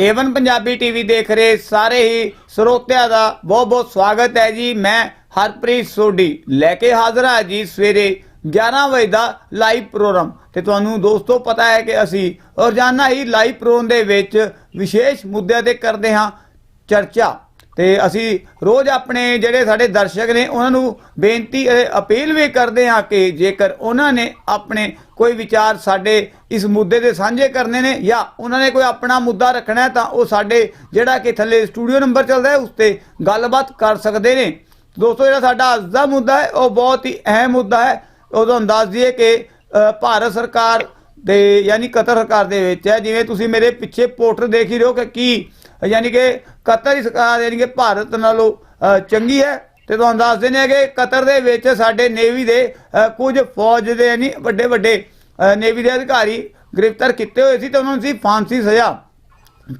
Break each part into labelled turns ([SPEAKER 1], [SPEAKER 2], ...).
[SPEAKER 1] Avon Punjabi TV ਦੇਖ ਰਹੇ ਸਾਰੇ ਹੀ ਸਰੋਤਿਆਂ ਦਾ ਬਹੁਤ ਬਹੁਤ ਸਵਾਗਤ ਹੈ ਜੀ। ਮੈਂ ਹਰਪ੍ਰੀਤ ਸੋਢੀ ਲੈ ਕੇ ਹਾਜ਼ਰ ਹਾਂ ਜੀ ਸਵੇਰੇ 11 ਵਜੇ ਦਾ ਲਾਈਵ ਪ੍ਰੋਗਰਾਮ। ਤੇ ਤੁਹਾਨੂੰ ਦੋਸਤੋ ਪਤਾ ਹੈ ਕਿ ਅਸੀਂ ਰੋਜ਼ਾਨਾ ਹੀ ਲਾਈਵ ਪ੍ਰੋਗਰਾਮ ਦੇ ਵਿੱਚ ਵਿਸ਼ੇਸ਼ ਮੁੱਦਿਆਂ ਤੇ ਕਰਦੇ ਹਾਂ। ਚਰਚਾ ਤੇ ਅਸੀਂ ਰੋਜ਼ ਆਪਣੇ ਜਿਹੜੇ ਸਾਡੇ ਦਰਸ਼ਕ ਨੇ, ਉਹਨਾਂ ਨੂੰ ਬੇਨਤੀ ਅਪੀਲ ਵੀ ਕਰਦੇ ਹਾਂ ਕਿ ਜੇਕਰ ਉਹਨਾਂ ਨੇ ਆਪਣੇ ਕੋਈ ਵਿਚਾਰ ਸਾਡੇ ਇਸ ਮੁੱਦੇ ਦੇ ਸਾਂਝੇ ਕਰਨੇ ਨੇ ਜਾਂ ਉਹਨਾਂ ਨੇ ਕੋਈ ਆਪਣਾ ਮੁੱਦਾ ਰੱਖਣਾ ਤਾਂ ਉਹ ਸਾਡੇ ਜਿਹੜਾ ਕਿ ਥੱਲੇ ਸਟੂਡੀਓ ਨੰਬਰ ਚੱਲਦਾ ਹੈ, ਉਸ ਤੇ ਗੱਲਬਾਤ ਕਰ ਸਕਦੇ ਨੇ। ਦੋਸਤੋ, ਜਿਹੜਾ ਸਾਡਾ ਅੱਜ ਦਾ ਮੁੱਦਾ ਹੈ, ਉਹ ਬਹੁਤ ਹੀ ਅਹਿਮ ਮੁੱਦਾ ਹੈ। ਉਦੋਂ ਅੰਦਾਜ਼ ਦਈਏ ਕਿ ਭਾਰਤ ਸਰਕਾਰ ਦੇ ਯਾਨੀ ਕਤਰ ਸਰਕਾਰ ਦੇ ਵਿੱਚ ਹੈ। ਜਿਵੇਂ ਤੁਸੀਂ ਮੇਰੇ ਪਿੱਛੇ ਪੋਸਟਰ ਦੇਖ ਹੀ ਰਹੇ ਹੋ ਕਿ ਕੀ, ਯਾਨੀ ਕਿ ਕਤਰ ਦੀ ਸਰਕਾਰ ਯਾਨੀ ਕਿ ਭਾਰਤ ਨਾਲੋਂ ਚੰਗੀ ਹੈ। ਤੇ ਤੁਹਾਨੂੰ ਦੱਸ ਦਿੰਦੇ ਹਾਂ ਕਿ ਕਤਰ ਦੇ ਵਿੱਚ ਸਾਡੇ ਨੇਵੀ ਦੇ ਕੁਝ ਫੌਜ ਦੇ ਯਾਨੀ ਵੱਡੇ ਵੱਡੇ ਨੇਵੀ ਦੇ ਅਧਿਕਾਰੀ ਗ੍ਰਿਫਤਾਰ ਕੀਤੇ ਹੋਏ ਸੀ ਤੇ ਉਹਨਾਂ ਨੂੰ ਸੀ ਫਾਂਸੀ ਸਜ਼ਾ।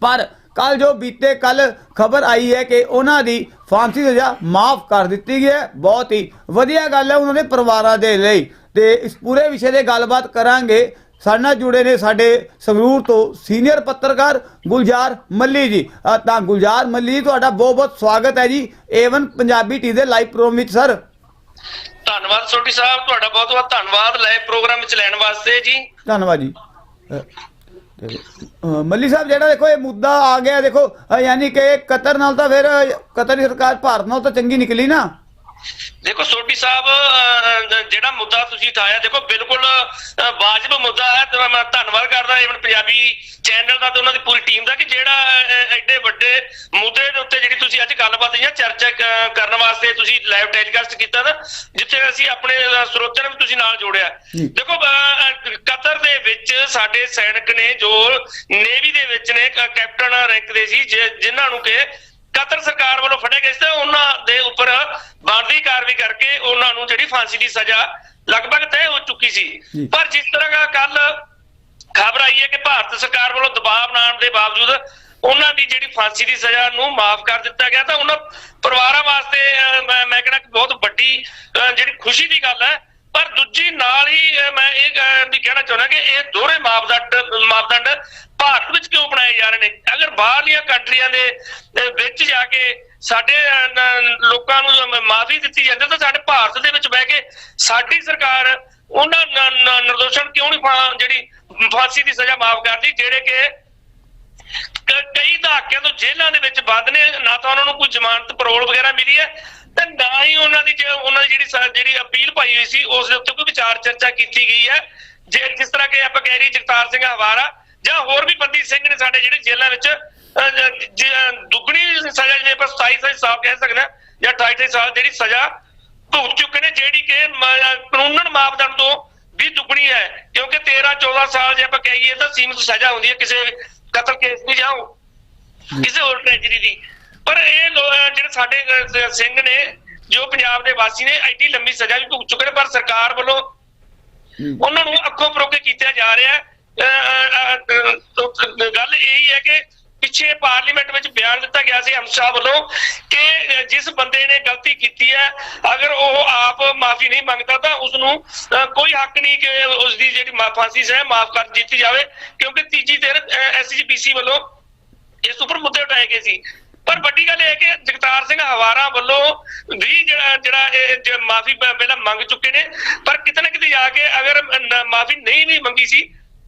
[SPEAKER 1] ਪਰ ਕੱਲ ਜੋ ਬੀਤੇ ਕੱਲ ਖਬਰ ਆਈ ਹੈ ਕਿ ਉਹਨਾਂ ਦੀ ਫਾਂਸੀ ਸਜ਼ਾ ਮਾਫ ਕਰ ਦਿੱਤੀ ਗਈ ਹੈ। ਬਹੁਤ ਹੀ ਵਧੀਆ ਗੱਲ ਹੈ ਉਹਨਾਂ ਦੇ ਪਰਿਵਾਰਾਂ ਦੇ ਲਈ। ਤੇ ਇਸ ਪੂਰੇ ਵਿਸ਼ੇ ਤੇ ਗੱਲਬਾਤ ਕਰਾਂਗੇ। ਸਾਡੇ ਨਾਲ ਜੁੜੇ ਨੇ ਸਾਡੇ ਸੰਗਰੂਰ ਤੋਂ ਸੀਨੀਅਰ ਪੱਤਰਕਾਰ ਗੁਲਜ਼ਾਰ ਮੱਲੀ ਜੀ। ਤਾਂ ਗੁਲਜ਼ਾਰ ਮੱਲੀ ਜੀ ਤੁਹਾਡਾ ਬਹੁਤ ਬਹੁਤ ਸਵਾਗਤ ਹੈ ਜੀ ਏਵਨ ਪੰਜਾਬੀ ਟੀ ਦੇ ਲਾਈਵ ਪ੍ਰੋਗਰਾਮ ਵਿੱਚ ਸਰ।
[SPEAKER 2] ਧੰਨਵਾਦ ਸੋਢੀ ਸਾਹਿਬ ਤੁਹਾਡਾ ਬਹੁਤ ਬਹੁਤ ਧੰਨਵਾਦ ਲਾਈਵ ਪ੍ਰੋਗਰਾਮ ਵਿੱਚ ਲੈਣ ਵਾਸਤੇ ਜੀ।
[SPEAKER 1] ਧੰਨਵਾਦ ਜੀ। ਮੱਲੀ ਸਾਹਿਬ ਜਿਹੜਾ ਦੇਖੋ ਇਹ ਮੁੱਦਾ ਆ ਗਿਆ ਦੇਖੋ ਯਾਨੀ ਕਿ ਕਤਰ ਨਾਲ ਤਾਂ ਫਿਰ ਕਤਰ ਦੀ ਸਰਕਾਰ ਭਾਰਤ ਨਾਲ ਤਾਂ ਚੰਗੀ ਨਿਕਲੀ ਨਾ।
[SPEAKER 2] ਦੇਖੋ ਸੋਢੀ ਸਾਹਿਬ ਜਿਹੜਾ ਮੁੱਦਾ ਤੁਸੀਂ ਉਠਾਇਆ ਦੇਖੋ ਬਿਲਕੁਲ ਵਾਜਬ ਮੁੱਦਾ ਹੈ ਤੇ ਮੈਂ ਧੰਨਵਾਦ ਕਰਦਾ ਈਵਨ ਪੰਜਾਬੀ ਚੈਨਲ ਦਾ ਤੇ ਉਹਨਾਂ ਦੀ ਪੂਰੀ ਟੀਮ ਦਾ ਕਿ ਜਿਹੜਾ ਐਡੇ ਵੱਡੇ ਮੁੱਦੇ ਦੇ ਉੱਤੇ ਜਿਹੜੀ ਤੁਸੀਂ ਅੱਜ ਗੱਲਬਾਤ ਜਾਂ ਚਰਚਾ ਕਰਨ ਵਾਸਤੇ ਤੁਸੀਂ ਲਾਈਵ ਟੈਲੀਕਾਸਟ ਕੀਤਾ ਨਾ ਜਿੱਥੇ ਅਸੀਂ ਆਪਣੇ ਸਰੋਤਿਆਂ ਨੂੰ ਵੀ ਤੁਸੀਂ ਨਾਲ ਜੋੜਿਆ। ਦੇਖੋ ਕਤਰ ਦੇ ਵਿੱਚ ਸਾਡੇ ਸੈਨਿਕ ਨੇ ਜੋ ਨੇਵੀ ਦੇ ਵਿੱਚ ਨੇ ਕੈਪਟਨ ਰੈਂਕ ਦੇ ਸੀ ਜਿਨ੍ਹਾਂ ਨੂੰ ਕਿ ਕਤਰ ਸਰਕਾਰ ਵੱਲੋਂ ਫੜੇ ਗਏ ਸੀ ਉਹਨਾਂ ਦੇ ਉੱਪਰ ਬਣਦੀ ਕਾਰਵਾਈ ਕਰਕੇ ਉਹਨਾਂ ਨੂੰ ਜਿਹੜੀ ਫਾਂਸੀ ਦੀ ਸਜ਼ਾ ਲਗਭਗ ਤੈਅ ਹੋ ਚੁੱਕੀ ਸੀ। ਪਰ ਜਿਸ ਤਰ੍ਹਾਂ ਦਾ ਕੱਲ ਖਬਰ ਆਈ ਹੈ ਕਿ ਭਾਰਤ ਸਰਕਾਰ ਵੱਲੋਂ ਦਬਾਅ ਬਣਾਉਣ ਦੇ ਬਾਵਜੂਦ ਉਹਨਾਂ ਦੀ ਜਿਹੜੀ ਫਾਂਸੀ ਦੀ ਸਜ਼ਾ ਨੂੰ ਮਾਫ ਕਰ ਦਿੱਤਾ ਗਿਆ ਤਾਂ ਉਹਨਾਂ ਪਰਿਵਾਰਾਂ ਵਾਸਤੇ ਮੈਂ ਕਹਿੰਦਾ ਕਿ ਬਹੁਤ ਵੱਡੀ ਜਿਹੜੀ ਖੁਸ਼ੀ ਦੀ ਗੱਲ ਹੈ ਪਰ ਦੂਜੀ ਨਾਲ ਹੀ ਮੈਂ ਇਹ ਵੀ ਕਹਿਣਾ ਚਾਹੁੰਦਾ ਕਿ ਇਹ ਦੋਹਰੇ ਮਾਪਦੰਡ ਮਾਪਦੰਡ ਭਾਰਤ ਵਿੱਚ ਕਿਉਂ ਬਣਾਏ ਜਾ ਰਹੇ ਨੇ? ਅਗਰ ਬਾਹਰਲੀਆਂ ਕੰਟਰੀਆਂ ਦੇ ਵਿੱਚ ਜਾ ਕੇ ਸਾਡੇ ਲੋਕਾਂ ਨੂੰ ਮਾਫੀ ਦਿੱਤੀ ਜਾਂਦੀ ਤਾਂ ਸਾਡੇ ਭਾਰਤ ਦੇ ਵਿੱਚ ਬਹਿ ਕੇ ਸਾਡੀ ਸਰਕਾਰ ਉਹਨਾਂ ਨਿਰਦੋਸ਼ਣ ਕਿਉਂ ਨਹੀਂ ਜਿਹੜੀ ਫਾਂਸੀ ਦੀ ਸਜ਼ਾ ਮਾਫ ਕਰਦੀ, ਜਿਹੜੇ ਕਿ ਕ- ਕਈ ਦਹਾਕਿਆਂ ਤੋਂ ਜੇਲ੍ਹਾਂ ਦੇ ਵਿੱਚ ਬੰਦ ਨੇ, ਨਾ ਤਾਂ ਉਹਨਾਂ ਨੂੰ ਕੋਈ ਜ਼ਮਾਨਤ ਪਰੋਲ ਵਗੈਰਾ ਮਿਲੀ ਹੈ, ਤੇ ਨਾ ਹੀ ਉਹਨਾਂ ਦੀ ਜੇ- ਉਹਨਾਂ ਦੀ ਜਿਹੜੀ ਜਿਹੜੀ ਅਪੀਲ ਪਾਈ ਹੋਈ ਸੀ, ਉਸ ਦੇ ਉੱਤੇ ਕੋਈ ਵਿਚਾਰ ਚਰਚਾ ਕੀਤੀ ਗਈ ਹੈ, ਜੇ, ਜਿਸ ਤਰ੍ਹਾਂ ਕਿ ਆਪਾਂ ਕਹਿ ਰਹੀ ਜਗਤਾਰ ਸਿੰਘ ਹਵਾਰਾ ਜਾਂ ਹੋਰ ਵੀ ਬੰਦੀ ਸਿੰਘ ਨੇ ਸਾਡੇ ਜਿਹੜੇ ਜੇਲ੍ਹਾਂ ਵਿੱਚ ਦੁੱਗਣੀ ਸਜ਼ਾ ਜਿਵੇਂ ਆਪਾਂ 27 27 ਸਾਲ ਕਹਿ ਸਕਦੇ ਜਾਂ 28 28 ਸਾਲ ਜਿਹੜੀ ਸਜ਼ਾ ਭੁਗਤ ਚੁੱਕੇ ਨੇ ਜਿਹੜੀ ਕਿ ਕਾਨੂੰਨਨ ਮਾਪਦੰਡ ਤੋਂ ਵੀ ਦੁੱਗਣੀ ਹੈ ਕਿਉਂਕਿ 13 14 ਸਾਲ ਜੇ ਆਪਾਂ ਕਹੀਏ ਤਾਂ ਸੀਮਿਤ ਸਜ਼ਾ ਹੁੰਦੀ ਹੈ ਕਿਸੇ ਕਤਲ ਕੇਸ ਦੀ ਜਾਂ ਕਿਸੇ ਹੋਰ ਟ੍ਰੈਜਡੀ ਦੀ। ਪਰ ਇਹ ਜਿਹੜੇ ਸਾਡੇ ਸਿੰਘ ਨੇ ਜੋ ਪੰਜਾਬ ਦੇ ਵਾਸੀ ਨੇ ਐਡੀ ਲੰਮੀ ਸਜ਼ਾ ਵੀ ਭੁਗਤ ਚੁੱਕੇ ਨੇ ਪਰ ਸਰਕਾਰ ਵੱਲੋਂ ਉਹਨਾਂ ਨੂੰ ਅੱਖੋਂ ਪਰੋਕੇ ਕੀਤਾ ਜਾ ਰਿਹਾ ਹੈ ਗੱਲ ਇਹੀ ਹੈ ਕਿ ਪਿੱਛੇ ਪਾਰਲੀਮੈਂਟ ਵਿੱਚ ਬਿਆਨ ਦਿੱਤਾ ਗਿਆ ਸੀ ਅਮਿਤ ਸ਼ਾਹ ਵੱਲੋਂ ਕਿ ਜਿਸ ਬੰਦੇ ਨੇ ਗਲਤੀ ਕੀਤੀ ਹੈ, ਅਗਰ ਉਹ ਆਪ ਮਾਫੀ ਨਹੀਂ ਮੰਗਦਾ ਤਾਂ ਉਸ ਨੂੰ ਕੋਈ ਹੱਕ ਨਹੀਂ ਕਿ ਉਸ ਦੀ ਜਿਹੜੀ ਮਾ- ਫਾਂਸੀ ਹੈ ਮਾਫ ਕਰ ਦਿੱਤੀ ਜਾਵੇ, ਕਿਉਂਕਿ ਤੀਜੀ ਧਿਰ ਐਸਜੀਪੀਸੀ ਵੱਲੋਂ ਇਸ ਉੱਪਰ ਮੁੱਦੇ ਉਠਾਏ ਗਏ ਸੀ। ਪਰ ਵੱਡੀ ਗੱਲ ਇਹ ਹੈ ਕਿ ਜਗਤਾਰ ਸਿੰਘ ਹਵਾਰਾ ਵੱਲੋਂ ਵੀ ਜਿਹੜਾ ਜਿਹੜਾ ਇਹ ਮਾਫੀ ਪਹਿਲਾਂ ਮੰਗ ਚੁੱਕੇ ਨੇ, ਪਰ ਕਿਤੇ ਨਾ ਕਿਤੇ ਜਾ ਕੇ ਅਗਰ ਮਾਫੀ ਨਹੀਂ ਵੀ ਮੰਗੀ ਸੀ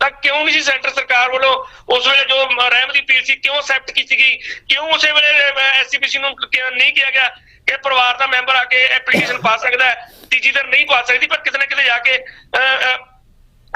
[SPEAKER 2] ਤਾਂ ਕਿਉਂ ਨਹੀਂ ਸੀ ਸੈਂਟਰ ਸਰਕਾਰ ਵੱਲੋਂ ਉਸ ਵੇਲੇ ਜੋ ਮ- ਰਹਿਮ ਦੀ ਅਪੀਲ ਸੀ ਕਿਉਂ ਐਕਸੈਪਟ ਕੀਤੀ ਗਈ? ਕਿਉਂ ਉਸੇ ਵੇਲੇ ਐਸਸੀਪੀਸੀ ਨੂੰ ਨਹੀਂ ਕਿਹਾ ਗਿਆ ਕਿ ਪਰਿਵਾਰ ਦਾ ਮੈਂਬਰ ਆ ਕੇ ਐਪਲੀਕੇਸ਼ਨ ਪਾ ਸਕਦਾ ਹੈ? ਤੀਜੀ ਦਰ ਨਹੀਂ ਪਾ ਸਕਦੀ ਪਰ ਕਿਤੇ ਨਾ ਕਿਤੇ ਜਾ ਕੇ ਅਹ,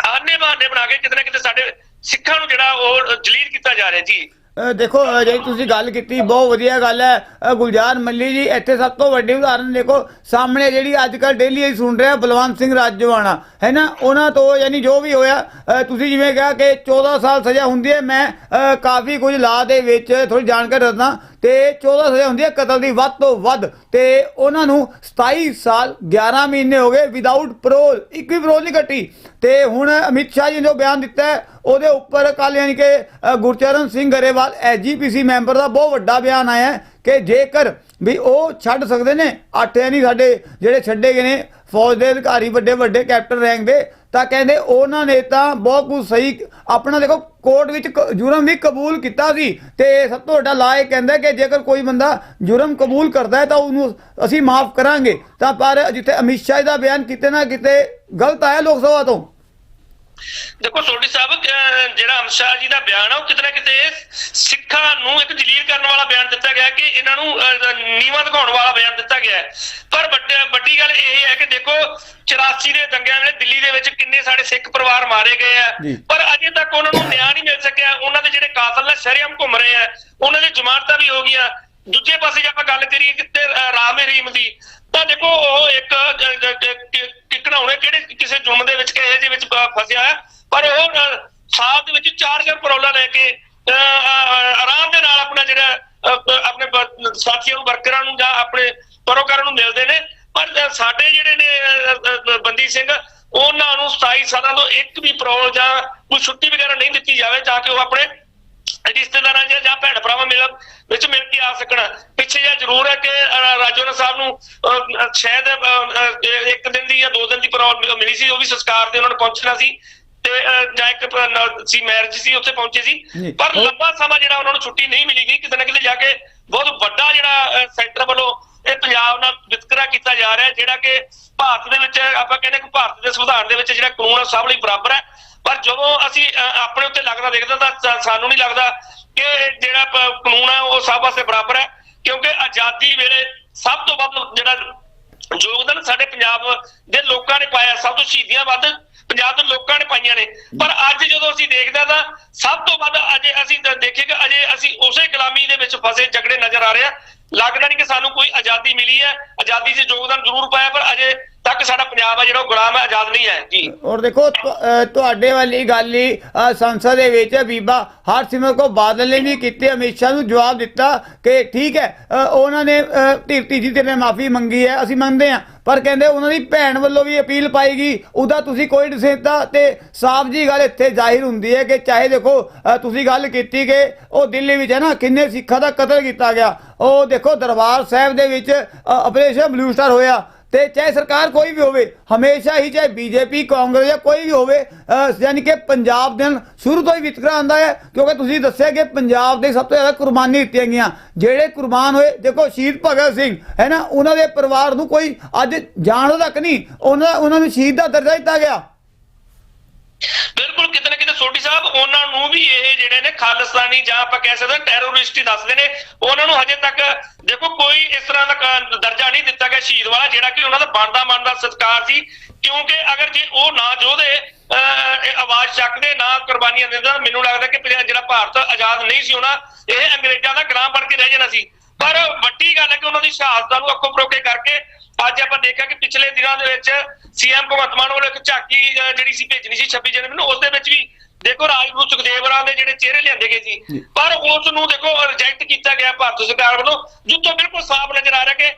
[SPEAKER 2] ਆਨੇ ਬਹਾਨੇ ਬਣਾ ਕੇ ਕਿਤੇ ਨਾ ਕਿਤੇ ਸਾਡੇ ਸਿੱਖਾਂ ਨੂੰ ਜਿਹੜਾ ਉਹ ਜਲੀਲ ਕੀਤਾ ਜਾ ਰਿਹਾ। ਜੀ।
[SPEAKER 1] ਦੇਖੋ ਜਿਹੜੀ ਤੁਸੀਂ ਗੱਲ ਕੀਤੀ, ਬਹੁਤ ਵਧੀਆ ਗੱਲ ਹੈ। ਗੁਲਜ਼ਾਰ ਮੱਲੀ ਜੀ, ਇੱਥੇ ਸਭ ਤੋਂ ਵੱਡੀ ਉਦਾਹਰਨ ਦੇਖੋ, ਸਾਹਮਣੇ ਜਿਹੜੀ ਅੱਜ ਕੱਲ ਡੇਲੀ ਅਸੀਂ ਸੁਣ ਰਹੇ ਆ ਬਲਵੰਤ ਸਿੰਘ ਰਾਜਵਾਨਾ, ਹੈ ਨਾ? ਉਹਨਾਂ ਤੋਂ ਯਾਨੀ ਜੋ ਵੀ ਹੋਇਆ ਤੁਸੀਂ ਜਿਵੇਂ ਕਿਹਾ ਕਿ 14 ਸਾਲ ਸਜ਼ਾ ਹੁੰਦੀ ਹੈ, ਮੈਂ ਕਾਫੀ ਕੁਝ ਲਾ ਦੇ ਵਿੱਚ ਥੋੜੀ ਜਾਣਕਾਰੀ ਦੱਸਦਾ। ਤੇ 14 ਸਜ਼ਾ ਹੁੰਦੀ ਹੈ ਕਤਲ ਦੀ ਵੱਧ ਤੋਂ ਵੱਧ। ਤੇ ਉਹਨਾਂ ਨੂੰ 27 ਸਾਲ 11 ਮਹੀਨੇ ਹੋ ਗਏ ਵਿਦਆਊਟ ਪਰੋਲ ਇੱਕ ਵੀ ਪਰੋਲ ਨਹੀਂ ਕੱਟੀ। ਤੇ ਹੁਣ ਅਮਿਤ ਸ਼ਾਹ ਜੀ ਨੇ ਜੋ ਬਿਆਨ ਦਿੱਤਾ ਉਹਦੇ ਉੱਪਰ ਕੱਲ ਯਾਨੀ ਕਿ ਗੁਰਚਰਨ ਸਿੰਘ ਗਰੇਵਾਲ ਐਸਜੀਪੀਸੀ ਮੈਂਬਰ ਦਾ ਬਹੁਤ ਵੱਡਾ ਬਿਆਨ ਆਇਆ ਕਿ ਜੇਕਰ ਵੀ ਉਹ ਛੱਡ ਸਕਦੇ ਨੇ ਅੱਠ ਯਾਨੀ ਸਾਡੇ ਜਿਹੜੇ ਛੱਡੇ ਗਏ ਨੇ, ਫੌਜ ਦੇ ਅਧਿਕਾਰੀ ਵੱਡੇ ਵੱਡੇ ਕੈਪਟਨ ਰੈਂਕ ਦੇ ਤਾਂ ਕਹਿੰਦੇ ਉਹਨਾਂ ਨੇ ਤਾਂ ਬਹੁਤ ਕੁਝ ਸਹੀ ਆਪਣਾ ਦੇਖੋ, ਕੋਰਟ ਵਿੱਚ ਕ- ਜੁਰਮ ਵੀ ਕਬੂਲ ਕੀਤਾ ਸੀ ਤੇ ਸਭ ਤੋਂ ਵੱਡਾ ਲਾ ਇਹ ਕਹਿੰਦਾ ਕਿ ਜੇਕਰ ਕੋਈ ਬੰਦਾ ਜੁਰਮ ਕਬੂਲ ਕਰਦਾ ਹੈ ਤਾਂ ਉਹਨੂੰ ਅਸੀਂ ਮਾਫ ਕਰਾਂਗੇ। ਤਾਂ ਪਰ ਜਿੱਥੇ ਅਮਿਤ ਸ਼ਾਹ ਦਾ ਬਿਆਨ ਕਿਤੇ ਨਾ ਕਿਤੇ ਗਲਤ ਆਇਆ ਲੋਕ ਸਭਾ ਤੋਂ।
[SPEAKER 2] ਦੇਖੋ ਸੋਢੀ ਸਾਹਿਬ ਜਿਹੜਾ ਅਮਿਤ ਸ਼ਾਹ ਜੀ ਦਾ ਬਿਆਨ ਆ ਉਹ ਕਿਤੇ ਨਾ ਕਿਤੇ ਸਿੱਖਾਂ ਨੂੰ ਇੱਕ ਜਲੀਲ ਕਰਨ ਵਾਲਾ ਬਿਆਨ ਦਿੱਤਾ ਗਿਆ ਕਿ ਇਹਨਾਂ ਨੂੰ ਨੀਵਾਂ ਦਿਖਾਉਣ ਵਾਲਾ ਬਿਆਨ ਦਿੱਤਾ ਗਿਆ। ਪਰ ਵੱਡ- ਵੱਡੀ ਗੱਲ ਇਹ ਹੈ ਕਿ ਦੇਖੋ 84 ਦੇ ਦੰਗਿਆਂ ਵੇਲੇ ਦਿੱਲੀ ਦੇ ਵਿੱਚ ਕਿੰਨੇ ਸਾਡੇ ਸਿੱਖ ਪਰਿਵਾਰ ਮਾਰੇ ਗਏ ਆ। ਪਰ ਅਜੇ ਤੱਕ ਉਹਨਾਂ ਨੂੰ ਨਿਆਂ ਨਹੀਂ ਮਿਲ ਸਕਿਆ ਉਹਨਾਂ ਦੇ ਜਿਹੜੇ ਕਾਤਲ ਨੇ ਸ਼ਰੇਆਮ ਘੁੰਮ ਰਹੇ ਆ ਉਹਨਾਂ ਦੀ ਜ਼ਮਾਨਤਾਂ ਵੀ ਹੋ ਗਈਆਂ ਦੂਜੇ ਪਾਸੇ ਜੇ ਆਪਾਂ ਗੱਲ ਕਰੀਏ ਕਿਤੇ ਰਾਮ ਰਹੀਮ ਦੀ ਤਾਂ ਦੇਖੋ ਉਹ ਇੱਕ ਟਿਕਣਾਉਣੇ ਕਿਹੜੇ ਕਿਸੇ ਜੁਰਮ ਦੇ ਵਿੱਚ ਕਿਸੇ ਦੇ ਵਿੱਚ ਫਸਿਆ ਹੈ ਪਰ ਉਹ ਅਹ, ਦੇ ਵਿੱਚ ਚਾਰ ਚਾਰ ਪਰੌਲਾ ਲੈ ਕੇ ਆਰਾਮ ਦੇ ਨਾਲ ਆਪਣਾ ਜਿਹੜਾ ਆਪਣੇ ਸਾਥੀਆਂ ਨੂੰ ਵਰਕਰਾਂ ਨੂੰ ਜਾਂ ਆਪਣੇ ਪਰੋਕਾਰਾਂ ਨੂੰ ਮਿਲਦੇ ਨੇ ਪਰ ਸਾਡੇ ਜਿਹੜੇ ਨੇ ਬੰਦੀ ਸਿੰਘ ਉਹਨਾਂ ਨੂੰ 27 ਸਾਲਾਂ ਤੋਂ ਇੱਕ ਵੀ ਪਰੋਲ ਜਾਂ ਕੋਈ ਛੁੱਟੀ ਵਗੈਰਾ ਨਹੀਂ ਦਿੱਤੀ ਜਾਵੇ ਤਾਂ ਕਿ ਉਹ ਆਪਣੇ ਰਿਸ਼ਤੇਦਾਰਾਂ ਜਾਂ ਜਾਂ ਭੈਣ ਭਰਾਵਾਂ ਮਿਲ ਵਿੱਚ ਮਿਲ ਕੇ ਆ ਸਕਣ। ਪਿੱਛੇ ਜਿਹਾ ਜ਼ਰੂਰ ਹੈ ਕਿ ਰਾਜੋਨਾ ਸਾਹਿਬ ਨੂੰ ਸ਼ਾਇਦ ਇੱਕ ਦਿਨ ਦੀ ਜਾਂ ਦੋ ਦਿਨ ਦੀ ਪਰੌਲ ਮਿਲੀ ਸੀ ਉਹ ਵੀ ਸੰਸਕਾਰ ਤੇ ਉਹਨਾਂ ਨੂੰ ਪਹੁੰਚਣਾ ਸੀ ਤੇ ਜਾਂ ਇੱਕ ਸੀ ਮੈਰਿਜ ਸੀ ਉੱਥੇ ਪਹੁੰਚੇ। ਸੀ। ਪਰ ਲੰਬਾ ਸਮਾਂ ਜਿਹੜਾ ਉਹਨਾਂ ਨੂੰ ਛੁੱਟੀ ਨਹੀਂ ਮਿਲੀ ਗਈ ਕਿਤੇ ਨਾ ਕਿਤੇ ਜਾ ਕੇ ਬਹੁਤ ਵੱਡਾ ਜਿਹੜਾ ਸੈਂਟਰ ਵੱਲੋਂ ਇਹ ਪੰਜਾਬ ਨਾਲ ਵਿਤਕਰਾ ਕੀਤਾ ਜਾ ਰਿਹਾ ਜਿਹੜਾ ਕਿ ਭਾਰਤ ਦੇ ਵਿੱਚ ਆਪਾਂ ਕਹਿੰਦੇ ਕਿ ਭਾਰਤ ਦੇ ਸੰਵਿਧਾਨ ਦੇ ਵਿੱਚ ਜਿਹੜਾ ਕਾਨੂੰਨ ਸਭ ਲਈ ਬਰਾਬਰ ਹੈ। ਪਰ ਜਦੋਂ ਅਸੀਂ ਆਪਣੇ ਉੱਤੇ ਲੱਗਦਾ ਦੇਖਦਾ ਤਾਂ ਸਾਨੂੰ ਨਹੀਂ ਲੱਗਦਾ ਕਿ ਜਿਹੜਾ ਕਾਨੂੰਨ ਹੈ ਉਹ ਸਭ ਵਾਸਤੇ ਬਰਾਬਰ ਹੈ, ਕਿਉਂਕਿ ਆਜ਼ਾਦੀ ਵੇਲੇ ਸਭ ਤੋਂ ਵੱਧ ਜਿਹੜਾ ਯੋਗਦਾਨ ਸਾਡੇ ਪੰਜਾਬ ਦੇ ਲੋਕਾਂ ਨੇ ਪਾਇਆ, ਸਭ ਤੋਂ ਸ਼ਹੀਦੀਆਂ ਵੱਧ ਪੰਜਾਬ ਦੇ ਲੋਕਾਂ ਨੇ ਪਾਈਆਂ ਨੇ। ਪਰ ਅੱਜ ਜਦੋਂ ਅਸੀਂ ਦੇਖਦੇ ਹਾਂ ਤਾਂ ਸਭ ਤੋਂ ਵੱਧ ਅਜੇ ਅਸੀਂ ਤਾਂ ਦੇਖੀਏ ਕਿ ਅਜੇ ਅਸੀਂ ਉਸੇ ਗੁਲਾਮੀ ਦੇ ਵਿੱਚ ਫਸੇ ਜਗੜੇ ਨਜ਼ਰ ਆ ਰਹੇ ਆ। ਲੱਗਦਾ ਨਹੀਂ ਕਿ ਸਾਨੂੰ ਕੋਈ ਆਜ਼ਾਦੀ ਮਿਲੀ ਹੈ। ਆਜ਼ਾਦੀ 'ਚ ਯੋਗਦਾਨ ਜ਼ਰੂਰ ਪਾਇਆ, ਪਰ ਅਜੇ ਤੱਕ ਸਾਡਾ ਪੰਜਾਬ ਹੈ ਜਿਹੜਾ ਉਹ ਗੁਲਾਮ ਹੈ, ਆਜ਼ਾਦ ਨਹੀਂ ਹੈ। ਜੀ।
[SPEAKER 1] ਔਰ ਦੇਖੋ ਤੁਹਾਡੇ ਵਾਲੀ ਗੱਲ ਹੀ ਸੰਸਦ ਦੇ ਵਿੱਚ ਬੀਬਾ ਹਰਸਿਮਰਤ ਕੋ ਬਾਦਲ ਨੇ ਵੀ ਕੀਤੇ, ਅਮਿਤ ਸ਼ਾਹ ਨੂੰ ਜਵਾਬ ਦਿੱਤਾ ਕਿ ਠੀਕ ਹੈ ਉਹਨਾਂ ਨੇ ਅਹ ਧੀ ਤੇ ਮਾਫੀ ਮੰਗੀ ਹੈ, ਅਸੀਂ ਮੰਨਦੇ ਹਾਂ। ਪਰ ਕਹਿੰਦੇ ਉਹਨਾਂ ਦੀ ਭੈਣ ਵੱਲੋਂ ਵੀ ਅਪੀਲ ਪਾਈ ਗਈ, ਉਹਦਾ ਤੁਸੀਂ ਕੋਈ ਡਿਸੀਤਾ ਤੇ ਸਾਫ਼ ਜੀ ਗੱਲ ਇੱਥੇ ਜ਼ਾਹਿਰ ਹੁੰਦੀ ਹੈ ਕਿ ਚਾਹੇ ਦੇਖੋ ਤੁਸੀਂ ਗੱਲ ਕੀਤੀ ਕਿ ਉਹ ਦਿੱਲੀ ਵਿੱਚ ਹੈ ਨਾ, ਕਿੰਨੇ ਸਿੱਖਾਂ ਦਾ ਕਤਲ ਕੀਤਾ ਗਿਆ। ਉਹ ਦੇਖੋ, ਦਰਬਾਰ ਸਾਹਿਬ ਦੇ ਵਿੱਚ ਆਪਰੇਸ਼ਨ ਬਲੂ ਸਟਾਰ ਹੋਇਆ। ਤੇ ਚਾਹੇ ਸਰਕਾਰ ਕੋਈ ਵੀ ਹੋਵੇ, ਹਮੇਸ਼ਾ ਹੀ ਚਾਹੇ ਬੀਜੇਪੀ, ਕਾਂਗਰਸ ਜਾਂ ਕੋਈ ਵੀ ਹੋਵੇ ਯਾਨੀ ਕਿ ਪੰਜਾਬ ਦੇ ਸ਼ੁਰੂ ਤੋਂ ਹੀ ਵਿਤਕਰਾ ਆਂਦਾ ਹੈ, ਕਿਉਂਕਿ ਤੁਸੀਂ ਦੱਸਿਆ ਕਿ ਪੰਜਾਬ ਦੇ ਸਭ ਤੋਂ ਜ਼ਿਆਦਾ ਕੁਰਬਾਨੀ ਦਿੱਤੀਆਂ ਗਈਆਂ। ਜਿਹੜੇ ਕੁਰਬਾਨ ਹੋਏ, ਦੇਖੋ ਸ਼ਹੀਦ ਭਗਤ ਸਿੰਘ, ਹੈ ਨਾ, ਉਹਨਾਂ ਦੇ ਪਰਿਵਾਰ ਨੂੰ ਕੋਈ ਅੱਜ ਜਾਣਦਾ ਤੱਕ ਨਹੀਂ, ਉਹਨਾਂ ਉਹਨਾਂ ਨੂੰ ਸ਼ਹੀਦ ਦਾ ਦਰਜਾ ਦਿੱਤਾ ਗਿਆ।
[SPEAKER 2] ਬਿਲਕੁਲ ਕਿਤੇ ਨਾ ਕਿਤੇ ਸੋਢੀ ਸਾਹਿਬ ਉਹਨਾਂ ਨੂੰ ਵੀ ਇਹ ਜਿਹੜੇ ਨੇ ਖਾਲਿਸਤਾਨੀ ਜਾਂ ਆਪਾਂ ਕਹਿ ਸਕਦੇ ਹਾਂ ਟੈਰੋਰਿਸਟ ਹੀ ਦੱਸਦੇ ਨੇ। ਉਹਨਾਂ ਨੂੰ ਹਜੇ ਤੱਕ ਦੇਖੋ ਕੋਈ ਇਸ ਤਰ੍ਹਾਂ ਦਾ ਦਰਜਾ ਨਹੀਂ ਦਿੱਤਾ ਗਿਆ ਸ਼ਹੀਦ ਵਾਲਾ ਜਿਹੜਾ ਕਿ ਉਹਨਾਂ ਦਾ ਬਣਦਾ ਬਣਦਾ ਸਤਿਕਾਰ ਸੀ। ਕਿਉਂਕਿ ਅਗਰ ਜੇ ਉਹ ਨਾ ਜੋਧੇ ਅਹ, ਇਹ ਆਵਾਜ਼ ਚੱਕਦੇ ਨਾ ਕੁਰਬਾਨੀਆਂ ਦਿੰਦੇ ਤਾਂ ਮੈਨੂੰ ਲੱਗਦਾ ਕਿ ਜਿਹੜਾ ਭਾਰਤ ਆਜ਼ਾਦ ਨਹੀਂ ਸੀ ਹੋਣਾ ਇਹ ਅੰਗਰੇਜ਼ਾਂ ਦਾ ਗੁਲਾਮ ਬਣ ਕੇ ਰਹਿ ਜਾਣਾ ਸੀ। ਪਰ ਵੱਡੀ ਗੱਲ ਹੈ ਕਿ ਉਹਨਾਂ ਦੀ ਸ਼ਹਾਦਤਾਂ ਨੂੰ ਅੱਖੋਂ ਪਰੋਕੇ ਕਰਕੇ ਅੱਜ ਆਪਾਂ ਦੇਖਿਆ ਕਿ ਪਿਛਲੇ ਦਿਨਾਂ ਦੇ ਵਿੱਚ ਸੀਐਮ ਭਗਵੰਤ ਮਾਨ ਵੱਲੋਂ ਇੱਕ ਝਾਕੀ ਜਿਹੜੀ ਸੀ ਭੇਜਣੀ ਸੀ 26 ਜਨਵਰੀ ਨੂੰ ਉਸ ਦੇ ਵਿੱਚ ਵੀ ਦੇਖੋ ਰਾਜਗੁਰੂ ਸੁਖਦੇਵ ਰਾਮ ਦੇ ਜਿਹੜੇ ਚਿਹਰੇ ਲਿਆਂਦੇ ਗਏ। ਸੀ। ਪਰ ਉਸ ਨੂੰ ਦੇਖੋ ਰਿਜੈਕਟ ਕੀਤਾ ਗਿਆ ਭਾਰਤ ਸਰਕਾਰ ਵੱਲੋਂ ਜਿੱਥੋਂ ਬਿਲਕੁਲ ਸਾਫ਼ ਨਜ਼ਰ ਆ ਰਿਹਾ ਕਿ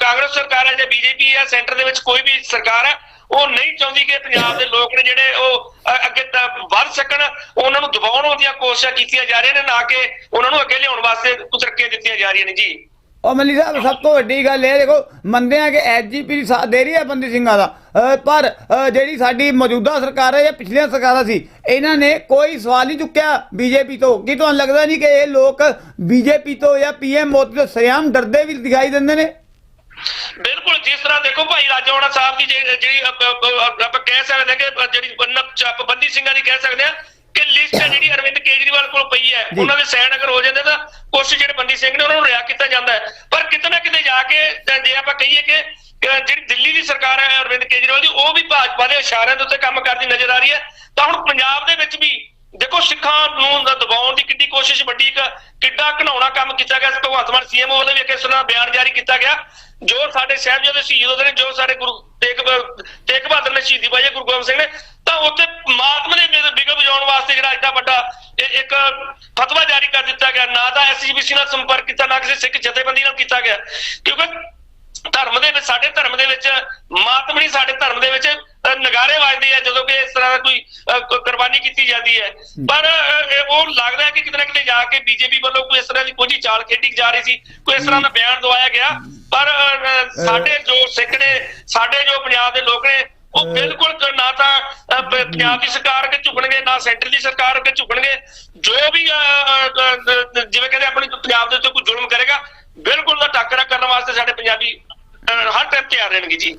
[SPEAKER 2] ਕਾਂਗਰਸ ਸਰਕਾਰ ਹੈ ਜਾਂ ਬੀਜੇਪੀ ਹੈ ਸੈਂਟਰ ਦੇ ਵਿੱਚ ਕੋਈ ਵੀ ਸਰਕਾਰ ਹੈ ਉਹ ਨਹੀਂ ਚਾਹੁੰਦੀ ਕਿ ਪੰਜਾਬ ਦੇ ਲੋਕ ਨੇ ਜਿਹੜੇ ਉਹ ਅੱਗੇ ਵੱਧ ਸਕਣ। ਉਹਨਾਂ ਨੂੰ ਦਬਾਉਣ ਦੀਆਂ ਕੋਸ਼ਿਸ਼ਾਂ ਕੀਤੀਆਂ ਜਾ ਰਹੀਆਂ ਨੇ ਨਾ ਕਿ ਉਹਨਾਂ ਨੂੰ ਅੱਗੇ ਲਿਆਉਣ ਵਾਸਤੇ ਕੁਝ ਤਰੱਕੀਆਂ ਦਿੱਤੀਆਂ ਜਾ ਰਹੀਆਂ ਨੇ। ਜੀ।
[SPEAKER 1] ਔਰ ਮੱਲੀ ਸਾਹਿਬ, ਸਭ ਤੋਂ ਵੱਡੀ ਗੱਲ ਇਹ ਦੇਖੋ, ਮੰਨਦੇ ਆ ਕਿ ਐਸਜੀਪੀ ਦੀ ਸਾਥ ਦੇ ਰਹੀ ਹੈ ਬੰਦੀ ਸਿੰਘਾਂ ਦਾ। ਪਰ ਜਿਹੜੀ ਸਾਡੀ ਮੌਜੂਦਾ ਸਰਕਾਰ ਹੈ, ਜਾਂ ਪਿਛਲੀਆਂ ਸਰਕਾਰਾਂ ਸੀ, ਇਹਨਾਂ ਨੇ ਕੋਈ ਸਵਾਲ ਨਹੀਂ ਚੁੱਕਿਆ ਬੀਜੇਪੀ ਤੋਂ। ਕੀ ਤੁਹਾਨੂੰ ਲੱਗਦਾ ਨਹੀਂ ਕਿ ਇਹ ਲੋਕ ਬੀਜੇਪੀ ਤੋਂ ਜਾਂ ਪੀਐਮ ਮੋਦੀ ਤੋਂ ਸਰਿਆਮ ਡਰਦੇ ਵੀ ਦਿਖਾਈ ਦਿੰਦੇ ਨੇ?
[SPEAKER 2] ਬਿਲਕੁਲ, ਜਿਸ ਤਰ੍ਹਾਂ ਦੇਖੋ ਭਾਈ ਰਾਜੋਣਾ ਸਾਹਿਬ ਦੀ ਜਿਹੜੀ ਆਪਾਂ ਕਹਿ ਸਕਦੇ ਕਿ ਜਿਹੜੀ ਚੱਪ ਬੰਦੀ ਸਿੰਘਾਂ ਦੀ ਕਹਿ ਸਕਦੇ ਹਾਂ ਕਿ ਲਿਸਟ ਜਿਹੜੀ ਅਰਵਿੰਦ ਕੇਜਰੀਵਾਲ ਕੋਲ ਪਈ ਹੈ। ਉਹਨਾਂ ਦੇ ਸਾਈਨ ਅਗਰ ਹੋ ਜਾਂਦੇ ਤਾਂ ਕੁਝ ਜਿਹੜੇ ਬੰਦੀ ਸਿੰਘ ਨੇ ਉਹਨਾਂ ਨੂੰ ਰਿਆ ਕੀਤਾ ਜਾਂਦਾ ਹੈ। ਪਰ ਕਿਤੇ ਨਾ ਕਿਤੇ ਜਾ ਕੇ ਜੇ ਆਪਾਂ ਕਹੀਏ ਕਿ ਜਿਹੜੀ ਦਿੱਲੀ ਦੀ ਸਰਕਾਰ ਹੈ ਅਰਵਿੰਦ ਕੇਜਰੀਵਾਲ ਦੀ ਉਹ ਵੀ ਭਾਜਪਾ ਦੇ ਇਸ਼ਾਰਿਆਂ ਦੇ ਉੱਤੇ ਕੰਮ ਕਰਦੀ ਨਜ਼ਰ ਆ ਰਹੀ ਹੈ। ਤਾਂ ਹੁਣ ਪੰਜਾਬ ਦੇ ਵਿੱਚ ਵੀ ਦੇਖੋ ਸਿੱਖਾਂ ਨੂੰ ਦਬਾਉਣ ਦੀ ਕਿੰਨੀ ਕੋਸ਼ਿਸ਼ ਵੱਡੀ ਇੱਕ ਕਿੱਡਾ ਘਨਾਉਣਾ ਕੰਮ ਕੀਤਾ ਗਿਆ ਭਗਵੰਤ ਮਾਨ ਸੀਐਮ ਵੱਲੋਂ ਵੀ ਇੱਕ ਇਸ ਤਰ੍ਹਾਂ ਬਿਆਨ ਜਾਰੀ ਕੀਤਾ ਗਿਆ। ਜੋ ਸਾਡੇ ਸਾਹਿਬਜ਼ਾਦੇ ਸ਼ਹੀਦ ਹੋਏ ਨੇ ਜੋ ਸਾਡੇ ਗੁਰੂ ਤੇਗ ਤੇਗ ਬਹਾਦਰ ਨੇ ਸ਼ਹੀਦੀ ਪਾਈ ਗੁਰੂ ਗੋਬਿੰਦ ਸਿੰਘ ਨੇ ਤਾਂ ਉੱਥੇ ਮਾਤਮ ਦੇ ਬਿਗ- ਬਿਗਲ ਵਜਾਉਣ ਵਾਸਤੇ ਜਿਹੜਾ ਐਡਾ ਵੱਡਾ ਇੱਕ ਫਤਵਾ ਜਾਰੀ ਕਰ ਦਿੱਤਾ ਗਿਆ। ਨਾ ਤਾਂ ਐਸਜੀਪੀਸੀ ਨਾਲ ਸੰਪਰਕ ਕੀਤਾ ਨਾ ਕਿਸੇ ਸਿੱਖ ਜਥੇਬੰਦੀ ਨਾਲ ਕੀਤਾ ਗਿਆ। ਕਿਉਂਕਿ ਧਰਮ ਦੇ ਵਿੱਚ ਸਾਡੇ ਧਰਮ ਦੇ ਵਿੱਚ ਮਾਤਮ ਨਹੀਂ ਸਾਡੇ ਧਰਮ ਦੇ ਵਿੱਚ ਨਗਾਰੇ ਵੱਜਦੇ ਆ ਜਦੋਂ ਕਿ ਇਸ ਤਰ੍ਹਾਂ ਦਾ ਕੋਈ ਕੁਰਬਾਨੀ ਕੀਤੀ ਜਾਂਦੀ ਹੈ। ਪਰ ਉਹ ਲੱਗਦਾ ਹੈ ਕਿ ਕਿਤੇ ਨਾ ਕਿਤੇ ਜਾ ਕੇ ਬੀਜੇਪੀ ਵੱਲੋਂ ਕੋਈ ਇਸ ਤਰ੍ਹਾਂ ਦੀ ਕੋਈ ਚਾਲ ਖੇਡੀ ਜਾ ਰਹੀ ਸੀ ਕੋਈ ਇਸ ਤਰ੍ਹਾਂ ਦਾ ਬਿਆਨ ਦਵਾਇਆ ਗਿਆ। ਪਰ ਸਾਡੇ ਜੋ ਸਿੱਖ ਨੇ ਸਾਡੇ ਜੋ ਪੰਜਾਬ ਦੇ ਲੋਕ ਨੇ ਉਹ ਬਿਲਕੁਲ ਨਾ ਤਾਂ ਪੰਜਾਬ ਦੀ ਸਰਕਾਰ ਅੱਗੇ ਝੁਕਣਗੇ ਨਾ ਸੈਂਟਰ ਦੀ ਸਰਕਾਰ ਅੱਗੇ ਝੁਕਣਗੇ। ਜੋ ਵੀ ਅਹ, ਜਿਵੇਂ ਕਹਿੰਦੇ ਆਪਣੀ ਪੰਜਾਬ ਦੇ ਉੱਤੇ ਕੋਈ ਜ਼ੁਲਮ ਕਰੇਗਾ ਬਿਲਕੁਲ ਦਾ ਟੱਕਰਾ ਕਰਨ ਵਾਸਤੇ ਸਾਡੇ ਪੰਜਾਬੀ ਅਹ, ਹਰ ਟਾਈਮ ਤਿਆਰ ਰਹਿਣਗੇ ਜੀ।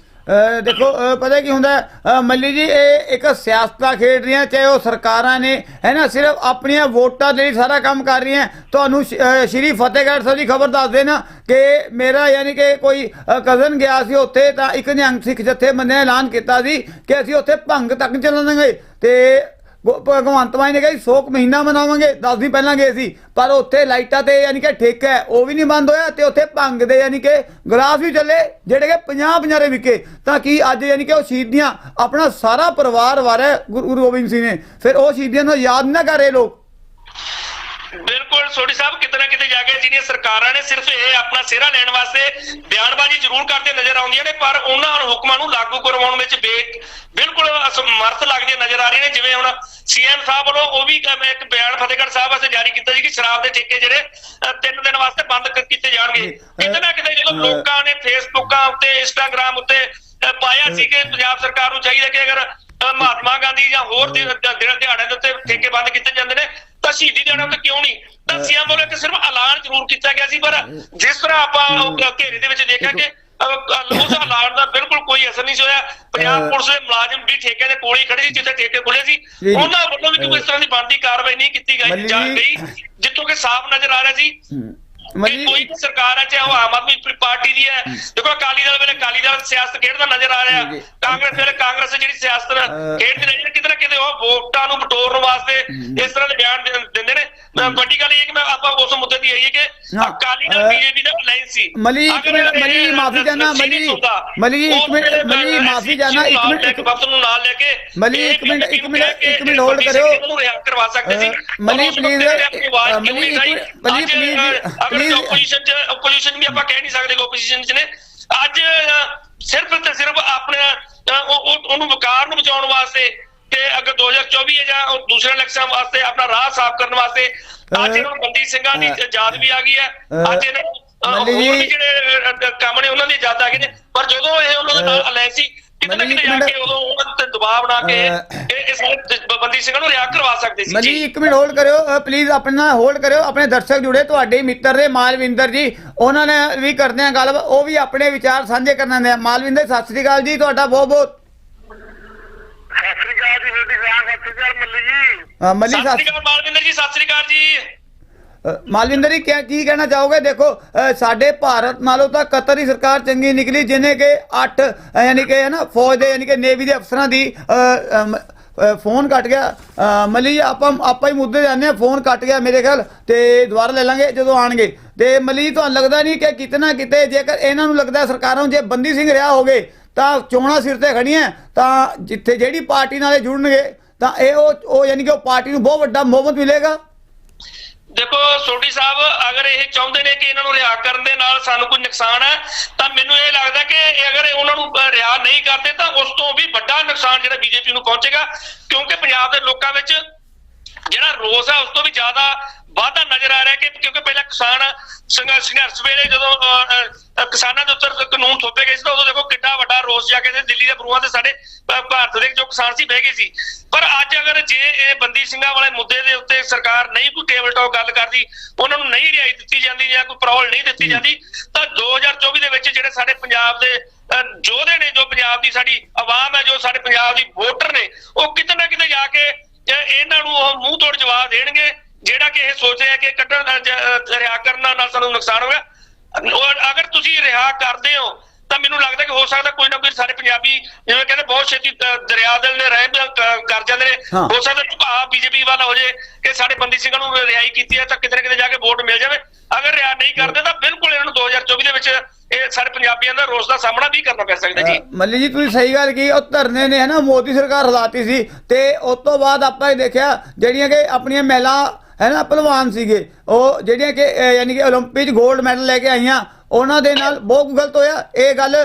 [SPEAKER 1] ਦੇਖੋ ਪਤਾ ਕੀ ਹੁੰਦਾ? ਮੱਲੀ ਜੀ, ਇਹ ਇੱਕ ਸਿਆਸਤਾਂ ਖੇਡ ਰਹੀਆਂ, ਚਾਹੇ ਉਹ ਸਰਕਾਰਾਂ ਨੇ, ਹੈ ਨਾ? ਸਿਰਫ ਆਪਣੀਆਂ ਵੋਟਾਂ ਦੇ ਲਈ ਸਾਰਾ ਕੰਮ ਕਰ ਰਹੀਆਂ। ਤੁਹਾਨੂੰ ਸ਼- ਸ਼੍ਰੀ ਫਤਿਹਗੜ੍ਹ ਸਾਹਿਬ ਦੀ ਖਬਰ ਦੱਸਦੇ ਨਾ ਕਿ ਮੇਰਾ ਯਾਨੀ ਕਿ ਕੋਈ ਕਜ਼ਨ ਗਿਆ ਸੀ ਉੱਥੇ, ਤਾਂ ਇੱਕ ਨਿਹੰਗ ਸਿੱਖ ਜਥੇਬੰਦੀਆਂ ਐਲਾਨ ਕੀਤਾ ਸੀ ਕਿ ਅਸੀਂ ਉੱਥੇ ਭੰਗ ਤੱਕ ਚੱਲਣਗੇ ਤੇ ਭਗਵੰਤ ਮਾਨ ਨੇ ਕਿਹਾ ਜੀ 100 ਕੁ ਮਹੀਨਾ ਮਨਾਵਾਂਗੇ 10 ਦਿਨ ਪਹਿਲਾਂ ਗਏ ਸੀ। ਪਰ ਉੱਥੇ ਲਾਈਟਾਂ ਤੇ ਯਾਨੀ ਕਿ ਠੇਕਾ ਹੈ, ਉਹ ਵੀ ਨਹੀਂ ਬੰਦ ਹੋਇਆ ਤੇ ਉੱਥੇ ਭੰਗ ਦੇ ਯਾਨੀ ਕਿ ਗਲਾਸ ਵੀ ਚੱਲੇ, ਜਿਹੜੇ ਕਿ 50 50 ਦੇ ਵਿਕੇ। ਤਾਂ ਕਿ ਅੱਜ ਯਾਨੀ ਕਿ ਉਹ ਸ਼ਹੀਦੀਆਂ, ਆਪਣਾ ਸਾਰਾ ਪਰਿਵਾਰ ਵਾਰਿਆ ਗੁਰੂ ਗੁਰੂ ਗੋਬਿੰਦ ਸਿੰਘ ਨੇ। ਫਿਰ ਉਹ ਸ਼ਹੀਦੀਆਂ ਨੂੰ ਯਾਦ ਨਾ ਕਰ ਰਹੇ ਲੋਕ।
[SPEAKER 2] ਬਿਲਕੁਲ ਸੋਢੀ ਸਾਹਿਬ ਕਿਤੇ ਨਾ ਕਿਤੇ ਜਾ ਕੇ ਜਿਹੜੀਆਂ ਸਰਕਾਰਾਂ ਨੇ ਸਿਰਫ ਇਹ ਆਪਣਾ ਸਿਹਰਾ ਲੈਣ ਵਾਸਤੇ ਬਿਆਨਬਾਜ਼ੀ ਜ਼ਰੂਰ ਕਰਦੇ ਨਜ਼ਰ ਆਉਂਦੀਆਂ ਨੇ ਪਰ ਉਹਨਾਂ ਹੁਕਮਾਂ ਨੂੰ ਲਾਗੂ ਕਰਵਾਉਣ ਵਿੱਚ ਬਿਲਕੁਲ ਅਸਮਰਥ ਲੱਗਦੇ ਨਜ਼ਰ ਆ ਰਹੇ ਨੇ ਜਿਵੇਂ ਹੁਣ ਸੀਐਮ ਸਾਹਿਬ ਵੱਲੋਂ ਉਹ ਵੀ ਇੱਕ ਬਿਆਨ ਫਤਿਹਗੜ੍ਹ ਸਾਹਿਬ ਵਾਸਤੇ ਜਾਰੀ ਕੀਤਾ ਸੀ ਕਿ ਸ਼ਰਾਬ ਦੇ ਠੇਕੇ ਜਿਹੜੇ ਤਿੰਨ ਦਿਨ ਵਾਸਤੇ ਬੰਦ ਕੀਤੇ ਜਾਣਗੇ। ਕਿਤੇ ਨਾ ਕਿਤੇ ਜਦੋਂ ਲੋਕਾਂ ਨੇ ਫੇਸਬੁੱਕਾਂ ਉੱਤੇ ਇੰਸਟਾਗ੍ਰam ਉੱਤੇ ਪਾਇਆ ਸੀ ਕਿ ਪੰਜਾਬ ਸਰਕਾਰ ਨੂੰ ਚਾਹੀਦਾ ਕਿ ਅਗਰ ਮਹਾਤਮਾ ਗਾਂਧੀ ਜਾਂ ਹੋਰ ਦਿਨ ਦਿਹਾੜਿਆਂ ਦੇ ਉੱਤੇ ਠੇਕੇ ਬੰਦ ਕੀਤੇ ਜਾਂਦੇ ਨੇ ਤਾਂ ਸ਼ਹੀਦੀ ਦਿਹਾੜਿਆਂ ਉੱਤੇ ਕਿਉਂ ਨਹੀਂ? ਤਾਂ ਸੀਐਮ ਵੱਲੋਂ ਇੱਕ ਸਿਰਫ ਐਲਾਨ ਜ਼ਰੂਰ ਕੀਤਾ ਗਿਆ ਸੀ ਪਰ ਜਿਸ ਤਰ੍ਹਾਂ ਆਪਾਂ ਘੇਰੇ ਦੇ ਵਿੱਚ ਦੇਖਿਆ ਕਿ ਉਸ ਐਲਾਨ ਦਾ ਬਿਲਕੁਲ ਕੋਈ ਅਸਰ ਨਹੀਂ ਹੋਇਆ। ਪੰਜਾਬ ਪੁਲਿਸ ਦੇ ਮੁਲਾਜ਼ਮ ਵੀ ਠੇਕੇ ਦੇ ਕੋਲ ਹੀ ਖੜੇ ਸੀ ਜਿੱਥੇ ਠੇਕੇ ਖੁੱਲੇ ਸੀ। ਉਹਨਾਂ ਵੱਲੋਂ ਵੀ ਕੋਈ ਇਸ ਤਰ੍ਹਾਂ ਦੀ ਬਣਦੀ ਕਾਰਵਾਈ ਨਹੀਂ ਕੀਤੀ ਗਈ। ਜੀ। ਗਈ ਜਿੱਥੋਂ ਕਿ ਸਾਫ਼ ਨਜ਼ਰ ਆ ਰਿਹਾ ਸੀ।
[SPEAKER 1] ਮੱਲੀ
[SPEAKER 2] ਕੋਈ ਸਰਕਾਰ ਹੈ ਚਾਹੇ ਉਹ ਆਮ ਆਦਮੀ ਪਾਰਟੀ ਦੀ ਹੈ। ਦੇਖੋ ਅਕਾਲੀ ਦਲ ਵੇਲੇ ਅਕਾਲੀ ਦਲ ਸਿਆਸਤ ਖੇਡਦਾ ਨਜ਼ਰ ਆ ਰਿਹਾ। ਕਾਂਗਰਸ ਵੇਲੇ ਕਾਂਗਰਸ ਜਿਹੜੀ ਸਿਆਸਤ ਖੇਡਦੀ ਹੈ ਕਿਤੇ ਨਾ ਕਿਤੇ ਉਹ ਵੋਟਾਂ ਨੂੰ ਬਟੋਰਨ ਵਾਸਤੇ ਇਸ ਤਰ੍ਹਾਂ ਦੇ ਬਿਆਨ ਦਿੰਦੇ ਨੇ। ਵੱਡੀ ਗੱਲ ਇਹ ਕਿ ਮੈਂ ਆਪਾਂ ਉਸ ਮੁੱਦੇ ਦੀ ਆਈ ਹੈ ਕਿ ਅਕਾਲੀ ਦਲ ਬੀਜੇਪੀ ਦਾ ਅਲਾਈਅੰਸ ਸੀ।
[SPEAKER 1] ਮਲੀ ਇੱਕ ਮਲੀ ਮਾਫੀ ਚਾਹਨਾ ਮਲੀ ਮਲੀ ਇੱਕ ਮਿੰਟ ਮਲੀ ਮਾਫੀ ਚਾਹਨਾ ਇੱਕ ਮਿੰਟ
[SPEAKER 2] ਲੈ ਕੇ ਵਕਤ ਨੂੰ ਨਾਲ ਲੈ ਕੇ
[SPEAKER 1] ਮਲੀ, ਇੱਕ ਮਿੰਟ, ਇੱਕ ਮਿੰਟ, ਇੱਕ ਮਿੰਟ
[SPEAKER 2] ਬੰਦੀ
[SPEAKER 1] ਕਰਿਓ।
[SPEAKER 2] ਸੀ।
[SPEAKER 1] ਅ, ਮਲੀ,
[SPEAKER 2] ਪਰ ਨਹੀਂ opposition ਚ opposition ਵੀ ਆਪਾਂ ਕਹਿ ਨਹੀਂ ਸਕਦੇ ਕਿ opposition ਚ ਨੇ। ਅੱਜ ਸਿਰਫ ਤੇ ਸਿਰਫ ਆਪਣੇ ਉਹਨੂੰ ਵਕਾਰ ਨੂੰ ਬਚਾਉਣ ਵਾਸਤੇ ਤੇ ਅਗਰ 2024 ਹੈ ਜਾਂ ਦੂਸਰੇ ਇਲੈਕਸ਼ਨ ਵਾਸਤੇ ਆਪਣਾ ਰਾਹ ਸਾਫ਼ ਕਰਨ ਵਾਸਤੇ ਅੱਜ ਇਹਨਾਂ ਨੂੰ ਬੰਦੀ ਸਿੰਘਾਂ ਦੀ ਯਾਦ ਵੀ ਆ ਗਈ ਹੈ। ਅੱਜ ਇਹਨਾਂ ਨੂੰ ਹੋਰ ਵੀ। ਜਿਹੜੇ ਕੰਮ ਨੇ ਉਹਨਾਂ ਦੀ ਯਾਦ ਆ ਗਏ ਨੇ। ਪਰ ਜਦੋਂ ਇਹ ਉਹਨਾਂ ਦੇ ਨਾਲ
[SPEAKER 1] ਅ,
[SPEAKER 2] ਅਲਾਈਅੰਸ ਸੀ ਕਿਤੇ ਨਾ
[SPEAKER 1] ਮੱਲੀ
[SPEAKER 2] ਕਿਤੇ
[SPEAKER 1] ਇੱਕ
[SPEAKER 2] ਜਾ
[SPEAKER 1] ਮਿੰਟ।
[SPEAKER 2] ਕੇ ਉਦੋਂ ਉਹਨਾਂ ਤੇ ਦਬਾਅ ਬਣਾ ਕੇ
[SPEAKER 1] ਅ,
[SPEAKER 2] ਇਹ ਇਹ ਸਾਰੇ ਬੰਦੀ ਸਿੰਘਾਂ ਨੂੰ ਰਿਹਾ ਕਰਵਾ ਸਕਦੇ ਸੀ।
[SPEAKER 1] ਮਲੀ
[SPEAKER 2] ਜੀ
[SPEAKER 1] ਇੱਕ ਮਿੰਟ ਹੋਲਡ ਕਰਿਓ। ਪਲੀਜ਼ ਆਪਣਾ ਹੋਲਡ ਕਰਿਓ। ਆਪਣੇ ਦਰਸ਼ਕ ਜੁੜੇ ਤੁਹਾਡੇ ਮਿੱਤਰ ਦੇ ਮਾਲਵਿੰਦਰ ਜੀ। ਉਹਨਾਂ ਨੇ ਵੀ ਕਰਦੇ ਆ ਗੱਲ। ਉਹ ਵੀ ਆਪਣੇ ਵਿਚਾਰ ਸਾਂਝੇ ਕਰਨਾ ਨੇ ਮਾਲਵਿੰਦਰ ਸਤਿ ਸ੍ਰੀ ਅਕਾਲ ਜੀ। ਤੁਹਾਡਾ ਬਹੁਤ ਬਹੁਤ।
[SPEAKER 3] ਸਤਿ ਸ੍ਰੀ ਅਕਾਲ ਜੀ ਸਤਿ ਸ੍ਰੀ ਅਕਾਲ ਮੱਲੀ ਜੀ।
[SPEAKER 1] ਮੱਲੀ
[SPEAKER 2] ਸਤਿ ਸ੍ਰੀ ਅਕਾਲ ਮਾਲਵਿੰਦਰ ਜੀ ਸਤਿ ਸ੍ਰੀ ਅਕਾਲ ਜੀ।
[SPEAKER 1] ਮਾਲਵਿੰਦਰ ਜੀ ਕਿਆ ਕੀ ਕਹਿਣਾ ਚਾਹੋਗੇ? ਦੇਖੋ ਸਾਡੇ ਭਾਰਤ ਨਾਲੋਂ ਤਾਂ ਕਤਰ ਦੀ ਸਰਕਾਰ ਚੰਗੀ ਨਿਕਲੀ ਜਿਹਨੇ ਕਿ 8 ਯਾਨੀ ਕਿ ਹੈ ਨਾ ਫੌਜ ਦੇ ਯਾਨੀ ਕਿ ਨੇਵੀ ਦੇ ਅਫਸਰਾਂ ਦੀ ਫੋਨ ਕੱਟ ਗਿਆ। ਅ, ਮੱਲੀ ਜੀ ਆਪਾਂ ਆਪਾਂ ਹੀ ਮੁੱਦੇ ਜਾਂਦੇ ਆ ਫੋਨ ਕੱਟ ਗਿਆ ਮੇਰੇ ਖਿਆਲ ਤੇ ਦੁਬਾਰਾ ਲੈ ਲਾਂਗੇ ਜਦੋਂ ਆਣਗੇ। ਤੇ ਮੱਲੀ ਜੀ ਤੁਹਾਨੂੰ ਲੱਗਦਾ ਨਹੀਂ ਕਿ ਕਿਤੇ ਨਾ ਕਿਤੇ ਜੇਕਰ ਇਹਨਾਂ ਨੂੰ ਲੱਗਦਾ ਸਰਕਾਰਾਂ ਜੇ ਬੰਦੀ ਸਿੰਘ ਰਿਹਾ ਹੋਗੇ ਤਾਂ ਚੋਣਾਂ ਸਿਰ ਤੇ ਖੜੀਆਂ ਤਾਂ ਜਿੱਥੇ ਜਿਹੜੀ ਪਾਰਟੀ ਨਾਲੇ ਜੁੜਨਗੇ ਤਾਂ ਇਹ ਉਹ ਉਹ ਯਾਨੀ ਕਿ ਉਹ ਪਾਰਟੀ ਨੂੰ ਬਹੁਤ ਵੱਡਾ ਮੁਹੱਬਤ ਮਿਲੇਗਾ।
[SPEAKER 2] ਦੇਖੋ ਸੋਢੀ ਸਾਹਿਬ, ਅਗਰ ਇਹ ਚਾਹੁੰਦੇ ਨੇ ਕਿ ਇਹਨਾਂ ਨੂੰ ਰਿਹਾ ਕਰਨ ਦੇ ਨਾਲ ਸਾਨੂੰ ਕੋਈ ਨੁਕਸਾਨ ਹੈ, ਤਾਂ ਮੈਨੂੰ ਇਹ ਲੱਗਦਾ ਕਿ ਅਗਰ ਉਹਨਾਂ ਨੂੰ ਰਿਹਾ ਨਹੀਂ ਕਰਦੇ, ਤਾਂ ਉਸ ਤੋਂ ਵੀ ਵੱਡਾ ਨੁਕਸਾਨ ਜਿਹੜਾ ਬੀਜੇਪੀ ਨੂੰ ਪਹੁੰਚੇਗਾ, ਕਿਉਂਕਿ ਪੰਜਾਬ ਦੇ ਲੋਕਾਂ ਵਿੱਚ ਜਿਹੜਾ ਰੋਸ ਹੈ, ਉਸ ਤੋਂ ਵੀ ਜ਼ਿਆਦਾ ਵਾਧਾ ਨਜ਼ਰ ਆ ਰਿਹਾ ਕਿ ਕਿਉਂਕਿ ਪਹਿਲਾਂ ਕਿਸਾਨ ਸੰਘਰਸ਼ ਵੇਲੇ ਜਦੋਂ ਕਿਸਾਨਾਂ ਦੇ ਉੱਤੇ ਕਾਨੂੰਨ ਥੋਪੇ ਗਏ ਸੀ ਤਾਂ ਉਦੋਂ ਦੇਖੋ ਕਿੰਨਾ ਵੱਡਾ ਰੋਸ ਜਾ ਕੇ ਤੇ ਦਿੱਲੀ ਦੇ ਬਰੂਹਾਂ ਤੇ ਸਾਡੇ ਭਾਰਤ ਦੇ ਜੋ ਕਿਸਾਨ ਸੀ ਬਹਿ ਗਏ ਸੀ। ਪਰ ਅੱਜ ਅਗਰ ਜੇ ਇਹ ਬੰਦੀ ਸਿੰਘਾਂ ਵਾਲੇ ਮੁੱਦੇ ਦੇ ਉੱਤੇ ਸਰਕਾਰ ਨਹੀਂ ਕੋਈ ਟੇਬਲ ਟਾਕ ਗੱਲ ਕਰਦੀ ਉਹਨਾਂ ਨੂੰ ਨਹੀਂ ਰਿਹਾਈ ਦਿੱਤੀ ਜਾਂਦੀ ਜਾਂ ਕੋਈ ਪ੍ਰੋਲ ਨਹੀਂ ਦਿੱਤੀ ਜਾਂਦੀ ਤਾਂ 2024 ਦੇ ਵਿੱਚ ਜਿਹੜੇ ਸਾਡੇ ਪੰਜਾਬ ਦੇ ਯੋਧੇ ਨੇ ਜੋ ਪੰਜਾਬ ਦੀ ਸਾਡੀ ਆਵਾਮ ਹੈ ਜੋ ਸਾਡੇ ਪੰਜਾਬ ਦੀ ਵੋਟਰ ਨੇ ਉਹ ਕਿਤੇ ਨਾ ਕਿਤੇ ਜਾ ਕੇ ਇਹ- ਇਹਨਾਂ ਨੂੰ ਉਹ ਮੂੰਹ ਤੋੜ ਜਵਾਬ ਦੇਣਗੇ। ਜਿਹੜਾ ਕਿ ਇਹ ਸੋਚ ਰਿਹਾ ਕਿ ਕੱਢਣ ਰਿਹਾ ਕਰਨ ਨਾਲ ਸਾਨੂੰ ਨੁਕਸਾਨ ਹੋਇਆ। ਅਗਰ ਤੁਸੀਂ ਰਿਹਾ ਕਰਦੇ ਹੋ ਤਾਂ ਮੈਨੂੰ ਲੱਗਦਾ ਕਿ ਹੋ ਸਕਦਾ ਕੋਈ ਨਾ ਕੋਈ ਸਾਰੇ ਪੰਜਾਬੀ ਜਿਵੇਂ ਕਹਿੰਦੇ ਬਹੁਤ ਛੇਤੀ ਦਰਿਆ ਦਿਲ ਨੇ ਰਹਿਮ ਕ- ਕਰ ਜਾਂਦੇ ਨੇ।
[SPEAKER 1] ਹਾਂ।
[SPEAKER 2] ਸਕਦਾ ਆ ਬੀਜੇਪੀ ਵਾਲਾ ਹੋ ਜੇ ਕਿ ਸਾਡੇ ਬੰਦੀ ਸਿੰਘਾਂ ਨੂੰ ਰਿਹਾਈ ਕੀਤੀ ਹੈ ਤਾਂ ਕਿਤੇ ਨਾ ਕਿਤੇ ਜਾ ਕੇ ਵੋਟ ਮਿਲ ਜਾਵੇ। ਅਗਰ ਰਿਹਾ ਨਹੀਂ ਕਰਦੇ ਤਾਂ ਬਿਲਕੁਲ ਇਹਨਾਂ ਨੂੰ 2024 ਦੇ ਵਿੱਚ ਇਹ ਸਾਰੇ ਪੰਜਾਬੀਆਂ ਦਾ ਰੋਸ ਦਾ ਸਾਹਮਣਾ ਵੀ ਕਰਨਾ ਪੈ ਸਕਦਾ ਜੀ।
[SPEAKER 1] ਮੱਲੀ ਜੀ ਤੁਸੀਂ ਸਹੀ ਗੱਲ ਕੀ ਉਹ ਧਰਨੇ ਨੇ ਹੈ ਨਾ ਮੋਦੀ ਸਰਕਾਰ ਹਲਾਤੀ ਸੀ ਤੇ ਉਸ ਤੋਂ ਬਾਅਦ ਆਪਾਂ ਇਹ ਦੇਖਿਆ ਜਿਹੜੀਆਂ ਕਿ ਆਪਣੀਆਂ ਮਹਿਲਾ ਹੈ ਨਾ, ਪਹਿਲਵਾਨ ਸੀਗੇ। ਉਹ ਜਿਹੜੀਆਂ ਕਿ ਯਾਨੀ ਕਿ 올림픽 ਗੋਲਡ ਮੈਡਲ ਲੈ ਕੇ ਆਈਆਂ, ਉਹਨਾਂ ਦੇ ਨਾਲ ਬਹੁਤ ਗਲਤ ਹੋਇਆ। ਇਹ ਗੱਲ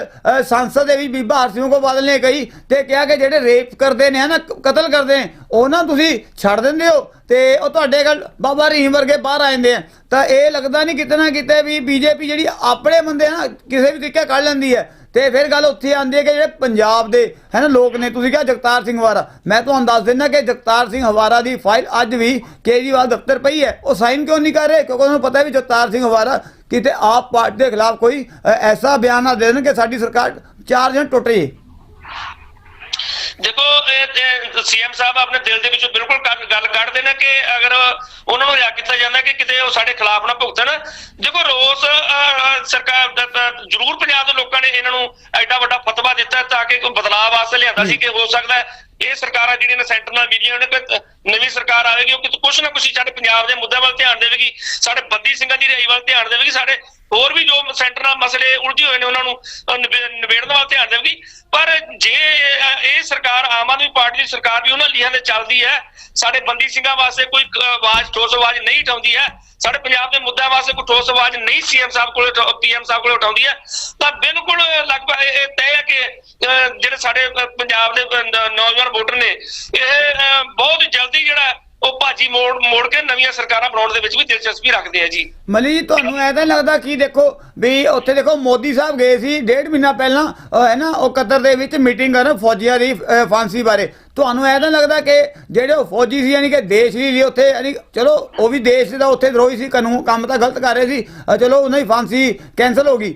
[SPEAKER 1] ਸੰਸਦ ਦੇ ਵੀ ਬੀਬਾ ਹਰਸਿੰਘ ਕੋ ਬਾਦਲ ਨੇ ਕਹੀ ਤੇ ਕਿਹਾ ਕਿ ਜਿਹੜੇ ਰੇਪ ਕਰਦੇ ਨੇ ਨਾ ਕਤਲ ਕਰਦੇ ਨੇ, ਉਹਨਾਂ ਤੁਸੀਂ ਛੱਡ ਦਿੰਦੇ ਹੋ ਤੇ ਉਹ ਤੁਹਾਡੇ ਗੱਲ ਬਾਬਾ ਰਹੀਮ ਵਰਗੇ ਬਾਹਰ ਆ ਜਾਂਦੇ ਆ। ਤਾਂ ਇਹ ਲੱਗਦਾ ਨਹੀਂ ਕਿਤੇ ਨਾ ਕਿਤੇ ਵੀ ਬੀਜੇਪੀ ਜਿਹੜੀ ਆਪਣੇ ਬੰਦੇ ਨਾ, ਕਿਸੇ ਵੀ ਤਰੀਕੇ ਕੱਢ ਲੈਂਦੀ ਹੈ। ਤੇ ਫਿਰ ਗੱਲ ਉੱਥੇ ਆਉਂਦੀ ਹੈ ਕਿ ਜਿਹੜੇ ਪੰਜਾਬ ਦੇ, ਹੈ ਨਾ, ਲੋਕ ਨੇ, ਤੁਸੀਂ ਕਿਹਾ ਜਗਤਾਰ ਸਿੰਘ ਹਵਾਰਾ। ਮੈਂ ਤੁਹਾਨੂੰ ਦੱਸ ਦਿੰਦਾ ਕਿ ਜਗਤਾਰ ਸਿੰਘ ਹਵਾਰਾ ਦੀ ਫਾਈਲ ਅੱਜ ਵੀ ਕੇਜਰੀਵਾਲ ਦਫ਼ਤਰ ਪਈ ਹੈ। ਉਹ ਸਾਈਨ ਕਿਉਂ ਨਹੀਂ ਕਰ ਰਹੇ? ਕਿਉਂਕਿ ਉਹਨਾਂ ਨੂੰ ਪਤਾ ਹੈ ਵੀ ਜਗਤਾਰ ਸਿੰਘ ਹਵਾਰਾ ਕਿਤੇ ਆਪ ਪਾਰਟੀ ਦੇ ਖਿਲਾਫ ਕੋਈ ਐਸਾ ਬਿਆਨ ਨਾ ਦੇ ਦੇਣ ਕਿ ਸਾਡੀ ਸਰਕਾਰ ਚਾਰ ਜਣ ਟੁੱਟ ਜੇ
[SPEAKER 2] ਦੇਖੋ ਸੀਐਮ ਸਾਹਿਬ ਆਪਣੇ ਦਿਲ ਦੇ ਵਿੱਚੋਂ ਬਿਲਕੁਲ ਗੱਲ ਗੱਲ ਕੱਢਦੇ ਨੇ ਕਿ ਅਗਰ ਉਹਨਾਂ ਨੂੰ ਰਿਆ ਕੀਤਾ ਜਾਂਦਾ ਕਿ ਕਿਤੇ ਉਹ ਸਾਡੇ ਖਿਲਾਫ ਨਾ ਭੁਗਤਣ। ਦੇਖੋ, ਰੋਸ ਸਰਕਾਰ ਦਾ ਜ਼ਰੂਰ ਪੰਜਾਬ ਦੇ ਲੋਕਾਂ ਨੇ ਇਹਨਾਂ ਨੂੰ ਐਡਾ ਵੱਡਾ ਫਤਵਾ ਦਿੱਤਾ ਤਾਂ ਕਿ ਕੋਈ ਬਦਲਾਅ ਵਾਸਤੇ ਲਿਆਂਦਾ ਸੀ ਕਿ ਹੋ ਸਕਦਾ ਇਹ ਸਰਕਾਰਾਂ ਜਿਹੜੀਆਂ ਨੇ ਸੈਂਟਰ ਨਾਲ ਮਿਲੀਆਂ ਨੇ ਨਵੀਂ ਸਰਕਾਰ ਆਵੇਗੀ, ਉਹ ਕਿਤੇ ਕੁਛ ਨਾ ਕੁਛ ਸਾਡੇ ਪੰਜਾਬ ਦੇ ਮੁੱਦਿਆਂ ਵੱਲ ਧਿਆਨ ਦੇਵੇਗੀ। ਸਾਡੇ ਬੰਦੀ ਸਿੰਘਾਂ ਦੀ ਰਿਹਾਈ ਵੱਲ ਧਿਆਨ ਦੇਵੇਗੀ, ਸਾਡੇ ਹੋਰ ਵੀ ਜੋ ਸੈਂਟਰ ਨਾਲ ਮਸਲੇ ਉਲਝੇ ਹੋਏ ਨੇ, ਉਹਨਾਂ ਨੂੰ ਨਿਬੇੜਨ ਵੱਲ ਧਿਆਨ ਦੇਵੇਗੀ। ਪਰ ਜੇ ਇਹ ਸਰਕਾਰ ਆਮ ਆਦਮੀ ਪਾਰਟੀ ਦੀ ਸਰਕਾਰ ਵੀ ਉਹਨਾਂ ਲੀਹਾਂ ਤੇ ਚੱਲਦੀ ਹੈ, ਸਾਡੇ ਬੰਦੀ ਸਿੰਘਾਂ ਵਾਸਤੇ ਕੋਈ ਆਵਾਜ਼, ਠੋਸ ਆਵਾਜ਼ ਨਹੀਂ ਉਠਾਉਂਦੀ ਹੈ, ਸਾਡੇ ਪੰਜਾਬ ਦੇ ਮੁੱਦਿਆਂ ਵਾਸਤੇ ਕੋਈ ਠੋਸ ਆਵਾਜ਼ ਨਹੀਂ ਸੀਐਮ ਸਾਹਿਬ ਕੋਲ ਪੀਐਮ ਸਾਹਿਬ ਕੋਲ ਉਠਾਉਂਦੀ ਹੈ, ਤਾਂ ਬਿਲਕੁਲ ਲਗਭਗ ਇਹ ਤੈਅ ਹੈ ਕਿ ਜਿਹੜੇ ਸਾਡੇ ਪੰਜਾਬ ਦੇ ਨੌਜਵਾਨ ਵੋਟਰ ਨੇ, ਇਹ ਬਹੁਤ ਜਲਦੀ ਜਿਹੜਾ ਉਹ ਭਾਜੀ ਮੋੜ ਮੋੜ ਕੇ ਨਵੀਆਂ ਸਰਕਾਰਾਂ ਬਣਾਉਣ ਦੇ ਵਿੱਚ ਵੀ ਦਿਲਚਸਪੀ ਰੱਖਦੇ ਆ ਜੀ।
[SPEAKER 1] ਮਲੀ ਜੀ ਤੁਹਾਨੂੰ ਐ ਤਾਂ ਲੱਗਦਾ ਕੀ ਦੇਖੋ ਵੀ ਉੱਥੇ ਦੇਖੋ ਮੋਦੀ ਸਾਹਿਬ ਗਏ ਸੀ ਡੇਢ ਮਹੀਨਾ ਪਹਿਲਾਂ ਹੈ ਨਾ, ਉਹ ਕਤਰ ਦੇ ਵਿੱਚ ਮੀਟਿੰਗ ਕਰਨ ਫੌਜੀਆਂ ਦੀ ਫਾਂਸੀ ਬਾਰੇ। ਤੁਹਾਨੂੰ ਐ ਤਾਂ ਲੱਗਦਾ ਕਿ ਜਿਹੜੇ ਉਹ ਫੌਜੀ ਸੀ, ਯਾਨੀ ਕਿ ਦੇਸ਼ ਲਈ ਉੱਥੇ, ਯਾਨੀ ਚਲੋ, ਉਹ ਵੀ ਦੇਸ਼ ਦਾ ਉੱਥੇ ਦਰੋਹੀ ਸੀ, ਕਾਨੂੰਨ, ਕੰਮ ਤਾਂ ਗਲਤ ਕਰ ਰਹੇ ਸੀ ਚਲੋ, ਉਹਨਾਂ ਦੀ ਫਾਂਸੀ ਕੈਨਸਲ ਹੋ ਗਈ।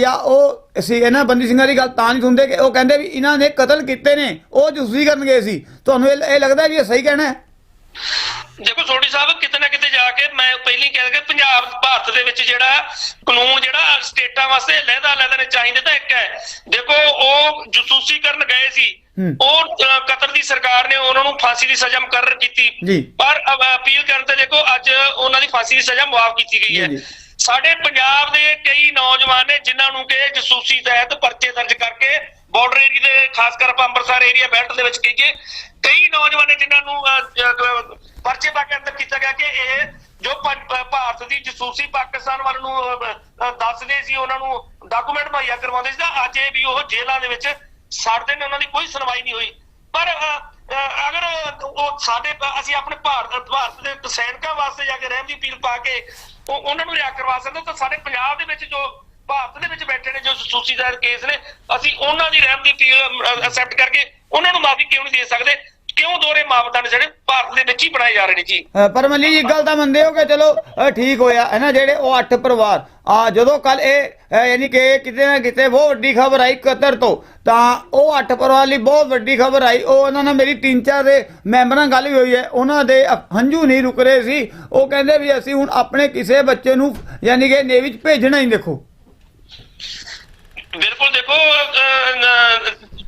[SPEAKER 1] ਜਾਂ ਉਹ ਸੀ ਇਹਨਾਂ ਬੰਦੀ ਸਿੰਘਾਂ ਦੀ ਗੱਲ ਤਾਂ ਨਹੀਂ ਸੁਣਦੇ ਕਿ ਉਹ ਕਹਿੰਦੇ ਵੀ ਇਹਨਾਂ ਨੇ ਕਤਲ ਕੀਤੇ ਨੇ, ਉਹ ਜੁਸੀ ਕਰਨ ਗਏ ਸੀ। ਤੁਹਾਨੂੰ ਇਹ ਇਹ ਲੱਗਦਾ ਵੀ ਇਹ ਸਹੀ ਕਹਿਣਾ ਹੈ?
[SPEAKER 2] ਦੇਖੋ ਸੋਢੀ ਸਾਹਿਬ ਕਿਤੇ ਨਾ ਕਿਤੇ ਜਾ ਕੇ ਮੈਂ ਪਹਿਲੀ ਕਹਿ ਕਿ ਪੰਜਾਬ ਭਾਰਤ ਦੇ ਵਿੱਚ ਜਿਹੜਾ ਕਾਨੂੰਨ ਜਿਹੜਾ ਸਟੇਟਾਂ ਵਾਸਤੇ ਲਹਿਦਾ ਲਹਿਦਾ ਨੇ ਚਾਹੀਦੇ ਤਾਂ ਇੱਕ ਹੈ ਦੇਖੋ ਉਹ ਜਸੂਸੀ ਕਰਨ ਗਏ ਸੀ। ਉਹ ਕਤਰ ਦੀ ਸਰਕਾਰ ਨੇ ਉਹਨਾਂ ਨੂੰ ਫਾਂਸੀ ਦੀ ਸਜ਼ਾ ਮੁਕਰਰ ਕੀਤੀ। ਪਰ ਅਪੀਲ ਕਰਨ ਤੇ ਦੇਖੋ ਅੱਜ ਉਹਨਾਂ ਦੀ ਫਾਂਸੀ ਦੀ ਸਜ਼ਾ ਮੁਆਫ ਕੀਤੀ ਗਈ ਹੈ। ਸਾਡੇ ਪੰਜਾਬ ਦੇ ਕਈ ਨੌਜਵਾਨ ਨੇ ਜਿਨ੍ਹਾਂ ਨੂੰ ਕਿ ਜਸੂਸੀ ਤਹਿਤ ਪਰਚੇ ਦਰਜ ਕਰਕੇ ਬਾਰਡਰ ਏਰੀਆ ਦੇ, ਖਾਸ ਕਰ ਆਪਾਂ ਅੰਮ੍ਰਿਤਸਰ ਏਰੀਆ ਬੈਲਟ ਦੇ ਵਿੱਚ ਕਹੀਏ, ਕਈ ਨੌਜਵਾਨ ਜਿਨ੍ਹਾਂ ਨੂੰ ਪਰਚੇ ਪਾ ਕੇ ਅੰਦਰ ਕੀਤਾ ਗਿਆ ਕਿ ਇਹ ਜੋ ਭਾਰਤ ਦੀ ਜਸੂਸੀ ਪਾਕਿਸਤਾਨ ਵੱਲ ਨੂੰ ਦੱਸਦੇ ਸੀ, ਉਹਨਾਂ ਨੂੰ ਡਾਕੂਮੈਂਟ ਮੁਹੱਈਆ ਕਰਵਾਉਂਦੇ ਸੀ ਤਾਂ ਅੱਜ ਇਹ ਵੀ ਉਹ ਜੇਲ੍ਹਾਂ ਦੇ ਵਿੱਚ ਸੜਦੇ ਨੇ, ਉਹਨਾਂ ਦੀ ਕੋਈ ਸੁਣਵਾਈ ਨਹੀਂ ਹੋਈ। ਪਰ ਅਗਰ ਉਹ ਸਾਡੇ, ਅਸੀਂ ਆਪਣੇ ਭਾਰਤ ਭਾਰਤ ਦੇ ਸੈਨਿਕਾਂ ਵਾਸਤੇ ਜਾ ਕੇ ਰਹਿਮ ਦੀ ਅਪੀਲ ਪਾ ਕੇ ਉਹਨਾਂ ਨੂੰ ਰਿਆ ਕਰਵਾ ਸਕਦੇ ਤਾਂ ਸਾਡੇ ਪੰਜਾਬ ਦੇ ਵਿੱਚ ਜੋ ਭਾਰਤ ਦੇ ਵਿੱਚ ਬੈਠੇ ਨੇ ਜੋ ਸੂਚੀਦਾਰ ਕੇਸ ਨੇ, ਅਸੀਂ ਉਹਨਾਂ ਦੀ ਰਹਿਮ ਦੀ ਅਪੀਲ ਐਕਸੈਪਟ ਕਰਕੇ ਉਹਨਾਂ ਨੂੰ ਮਾਫੀ ਕਿਉਂ ਨਹੀਂ ਦੇ ਸਕਦੇ? ਕਿਉਂ ਦੋਰੇ ਮਾਪਦੰਡ ਜਿਹੜੇ ਭਾਰਤ ਦੇ ਵਿੱਚ ਹੀ ਬਣਾਏ ਜਾ ਰਹੇ ਨੇ ਜੀ?
[SPEAKER 1] ਪਰ ਮੱਲੀ ਜੀ ਗੱਲ ਤਾਂ ਮੰਨਦੇ ਹੋ ਕਿ ਚਲੋ ਠੀਕ ਹੋਇਆ। ਹੈ ਨਾ, ਜਿਹੜੇ ਉਹ ਅੱਠ ਪਰਿਵਾਰ, ਆ ਜਦੋਂ ਕੱਲ ਇਹ ਯਾਨੀ ਕਿ ਕਿਤੇ ਨਾ ਕਿਤੇ ਬਹੁਤ ਵੱਡੀ ਖਬਰ ਆਈ ਕਤਰ ਤੋਂ, ਤਾਂ ਉਹ ਅੱਠ ਪਰਿਵਾਰ ਲਈ ਬਹੁਤ ਵੱਡੀ ਖਬਰ ਆਈ। ਉਹ ਉਹਨਾਂ ਨਾਲ ਮੇਰੀ ਤਿੰਨ ਚਾਰ ਦੇ ਮੈਂਬਰਾਂ ਗੱਲ ਵੀ ਹੋਈ ਹੈ। ਉਹਨਾਂ ਦੇ ਹੰਝੂ ਨਹੀਂ ਰੁਕ ਰਹੇ ਸੀ। ਉਹ ਕਹਿੰਦੇ ਵੀ ਅਸੀਂ ਹੁਣ ਆਪਣੇ ਕਿਸੇ ਬੱਚੇ ਨੂੰ, ਯਾਨੀ ਕਿ ਨੇਵੀ 'ਚ ਭੇਜਣਾ ਹੀ ਦੇਖੋ।
[SPEAKER 2] ਬਿਲਕੁਲ ਦੇਖੋ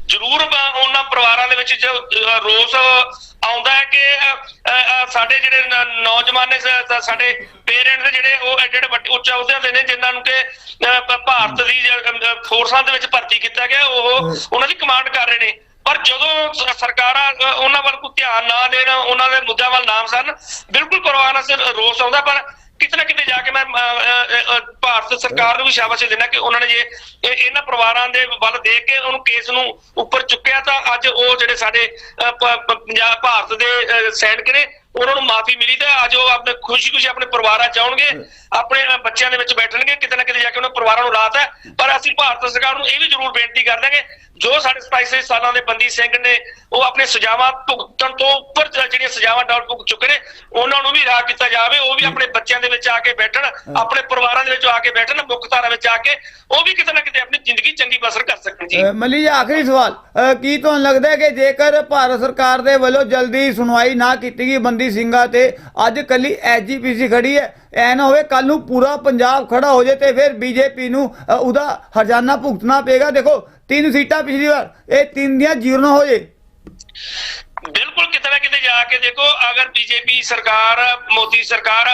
[SPEAKER 2] ਜ਼ਰੂਰ ਉਹਨਾਂ ਪਰਿਵਾਰਾਂ ਦੇ ਵਿੱਚ ਜੋ ਰੋਸ ਆਉਂਦਾ ਹੈ ਕਿ ਸਾਡੇ ਜਿਹੜੇ ਨੌਜਵਾਨ ਨੇ ਸਾਡੇ ਪੇਰੈਂਟਸ ਜਿਹੜੇ ਉਹ ਐਡੇ ਵੱਡੇ ਉੱਚ ਅਹੁਦਿਆਂ ਦੇ ਨੇ ਜਿਨ੍ਹਾਂ ਨੂੰ ਕਿ ਭਾਰਤ ਦੀ ਫੋਰਸਾਂ ਦੇ ਵਿੱਚ ਭਰਤੀ ਕੀਤਾ ਗਿਆ ਉਹ ਉਹਨਾਂ ਦੀ ਕਮਾਂਡ ਕਰ ਰਹੇ ਨੇ। ਪਰ ਜਦੋਂ ਸਰਕਾਰਾਂ ਉਹਨਾਂ ਵੱਲ ਕੋਈ ਧਿਆਨ ਨਾ ਦੇਣ ਉਹਨਾਂ ਦੇ ਮੁੱਦਿਆਂ ਵੱਲ ਨਾਮ ਸਨ ਬਿਲਕੁਲ ਪਰਿਵਾਰਾਂ ਸੇ ਰੋਸ ਆਉਂਦਾ ਪਰ ਕਿਤੇ ਨਾ ਕਿਤੇ ਜਾ ਕੇ ਮੈਂ ਭਾਰਤ ਸਰਕਾਰ ਨੂੰ ਵੀ ਸ਼ਾਬਾਸ਼ ਦੇਣਾ ਕਿ ਉਹਨਾਂ ਨੇ ਜੇ ਇਹਨਾਂ ਪਰਿਵਾਰਾਂ ਦੇ ਵੱਲ ਦੇਖ ਕੇ ਉਹਨੂੰ ਕੇਸ ਨੂੰ ਉੱਪਰ ਚੁੱਕਿਆ ਤਾਂ ਅੱਜ ਉਹ ਜਿਹੜੇ ਸਾਡੇ ਪੰਜਾਬ ਭਾਰਤ ਦੇ ਅਹ, ਸੈਨਿਕ ਨੇ ਉਹਨਾਂ ਨੂੰ ਮਾਫੀ ਮਿਲੀ ਤੇ ਅੱਜ ਉਹ ਆਪਣੇ ਖੁਸ਼ੀ-ਖੁਸ਼ੀ ਆਪਣੇ ਪਰਿਵਾਰਾਂ ਚ ਆਉਣਗੇ ਆਪਣੇ ਬੱਚਿਆਂ ਦੇ ਵਿੱਚ ਬੈਠਣਗੇ ਕਿਤੇ ਨਾ ਕਿਤੇ ਜਾ ਕੇ ਉਹਨਾਂ ਪਰਿਵਾਰਾਂ ਨੂੰ ਰਾਹਤ ਹੈ। ਪਰ ਅਸੀਂ ਭਾਰਤ ਸਰਕਾਰ ਨੂੰ ਇਹ ਵੀ ਜ਼ਰੂਰ ਬੇਨਤੀ ਕਰ ਦਾਂਗੇ ਜੋ ਸਾਡੇ 27 ਸਾਲਾਂ ਦੇ ਬੰਦੀ ਸਿੰਘ ਨੇ ਉਹ ਆਪਣੇ ਸਜ਼ਾਵਾਂ ਭੁਗਤਣ ਤੋਂ ਉੱਪਰ ਜਿਹੜੀਆਂ ਸਜ਼ਾਵਾਂ ਡਾਲ ਭੁਗਤ ਚੁੱਕੇ ਨੇ ਉਹਨਾਂ ਨੂੰ ਵੀ ਰਾਹ ਕੀਤਾ ਜਾਵੇ ਉਹ ਵੀ ਆਪਣੇ ਬੱਚਿਆਂ ਦੇ ਵਿੱਚ ਆ ਕੇ ਬੈਠਣ ਆਪਣੇ ਪਰਿਵਾਰਾਂ ਦੇ ਵਿੱਚ ਆ ਕੇ ਬੈਠਣ ਮੁੱਖ ਧਾਰਾ ਵਿੱਚ ਆ ਕੇ ਉਹ ਵੀ ਕਿਤੇ ਨਾ ਕਿਤੇ ਆਪਣੀ ਜ਼ਿੰਦਗੀ ਚੰਗੀ ਬਸਰ ਕਰ ਜੀ।
[SPEAKER 1] ਮੱਲੀ ਜੀ ਆਖਰੀ ਸਵਾਲ। ਕੀ ਤੁਹਾਨੂੰ ਲੱਗਦਾ ਹੈ ਕਿ ਜੇਕਰ ਭਾਰਤ ਸਰਕਾਰ ਦੇ ਵੱਲੋਂ ਜਲਦੀ ਸੁਣਵਾਈ ਨਾ ਕੀਤੀ ਗਈ ਬੰਦੀ ਸਿੰਘਾਂ ਤੇ ਅੱਜ ਕੱਲੀ ਐਸਜੀਪੀਸੀ ਖੜੀ ਹੈ ਐ ਨਾ ਹੋਵੇ ਕੱਲ ਨੂੰ ਪੂਰਾ ਪੰਜਾਬ ਖੜਾ ਹੋ ਜਾਏ ਤੇ ਫਿਰ ਬੀਜੇਪੀ ਨੂੰ ਉਹਦਾ ਹਰਜਾਨਾ ਭੁਗਤਣਾ ਪਏਗਾ। ਦੇਖੋ ਤਿੰਨ ਸੀਟਾਂ ਪਿਛਲੀ ਵਾਰ ਇਹ ਤਿੰਨ ਦੀਆਂ ਜ਼ੀਰੋ ਨਾ ਹੋ ਜੇ
[SPEAKER 2] ਬਿਲਕੁਲ ਕਿਤੇ ਨਾ ਕਿਤੇ ਜਾ ਕੇ ਦੇਖੋ ਅਗਰ ਬੀਜੇਪੀ ਸਰਕਾਰ ਮੋਦੀ ਸਰਕਾਰ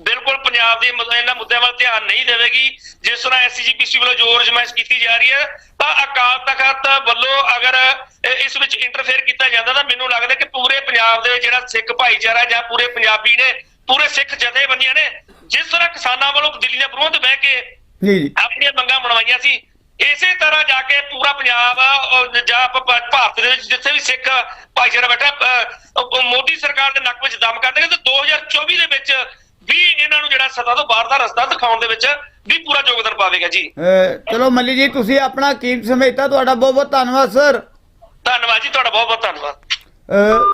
[SPEAKER 2] ਬਿਲਕੁਲ ਪੰਜਾਬ ਦੇ ਇਹਨਾਂ ਮੁੱਦਿਆਂ ਵੱਲ ਧਿਆਨ ਨਹੀਂ ਦੇਵੇਗੀ ਜਿਸ ਤਰ੍ਹਾਂ ਐਸਜੀਪੀਸੀ ਵੱਲੋਂ ਜ਼ੋਰ ਜਮਾਇਸ਼ ਕੀਤੀ ਜਾ ਰਹੀ ਹੈ ਤਾਂ ਅਕਾਲ ਤਖਤ ਵੱਲੋਂ ਅਗਰ ਇਸ ਵਿੱਚ ਇੰਟਰਫੇਅਰ ਕੀਤਾ ਜਾਂਦਾ ਤਾਂ ਮੈਨੂੰ ਲੱਗਦਾ ਕਿ ਪੂਰੇ ਪੰਜਾਬ ਦੇ ਜਿਹੜਾ ਸਿੱਖ ਭਾਈਚਾਰਾ ਜਾਂ ਪੂਰੇ ਪੰਜਾਬੀ ਨੇ ਪੂਰੇ ਸਿੱਖ ਜਥੇਬੰਦੀਆਂ ਨੇ ਜਿਸ ਤਰ੍ਹਾਂ ਕਿਸਾਨਾਂ ਵੱਲੋਂ ਦਿੱਲੀ ਦੇ ਵਿਰੋਧ ਬਹਿ ਕੇ
[SPEAKER 1] ਜੀ ਜੀ।
[SPEAKER 2] ਆਪਣੀਆਂ ਮੰਗਾਂ ਬਣਵਾਈਆਂ ਸੀ ਇਸੇ ਤਰ੍ਹਾਂ ਜਾ ਕੇ ਪੂਰਾ ਪੰਜਾਬ ਜਾਂ ਭਾਰਤ ਦੇ ਵਿੱਚ ਜਿੱਥੇ ਵੀ ਸਿੱਖ ਭਾਈਚਾਰਾ ਬੈਠਾ ਮੋਦੀ ਸਰਕਾਰ ਦੇ ਨੱਕ ਵਿੱਚ ਦਮ ਕਰ ਦੇਗਾ ਤੇ 2024 ਦੇ ਵਿੱਚ ਵੀ ਇਹਨਾਂ ਨੂੰ ਜਿਹੜਾ ਸਤਾ ਤੋਂ ਬਾਹਰ ਦਾ ਰਸਤਾ ਦਿਖਾਉਣ ਦੇ ਵਿੱਚ ਵੀ ਪੂਰਾ ਯੋਗਦਾਨ ਪਾਵੇਗਾ ਜੀ।
[SPEAKER 1] ਚਲੋ ਮੱਲੀ ਜੀ ਤੁਸੀਂ ਆਪਣਾ ਕੀਮਤ ਸਮੇਤਾ ਤੁਹਾਡਾ ਬਹੁਤ ਬਹੁਤ ਧੰਨਵਾਦ ਸਰ।
[SPEAKER 2] ਧੰਨਵਾਦ ਜੀ ਤੁਹਾਡਾ ਬਹੁਤ ਬਹੁਤ ਧੰਨਵਾਦ।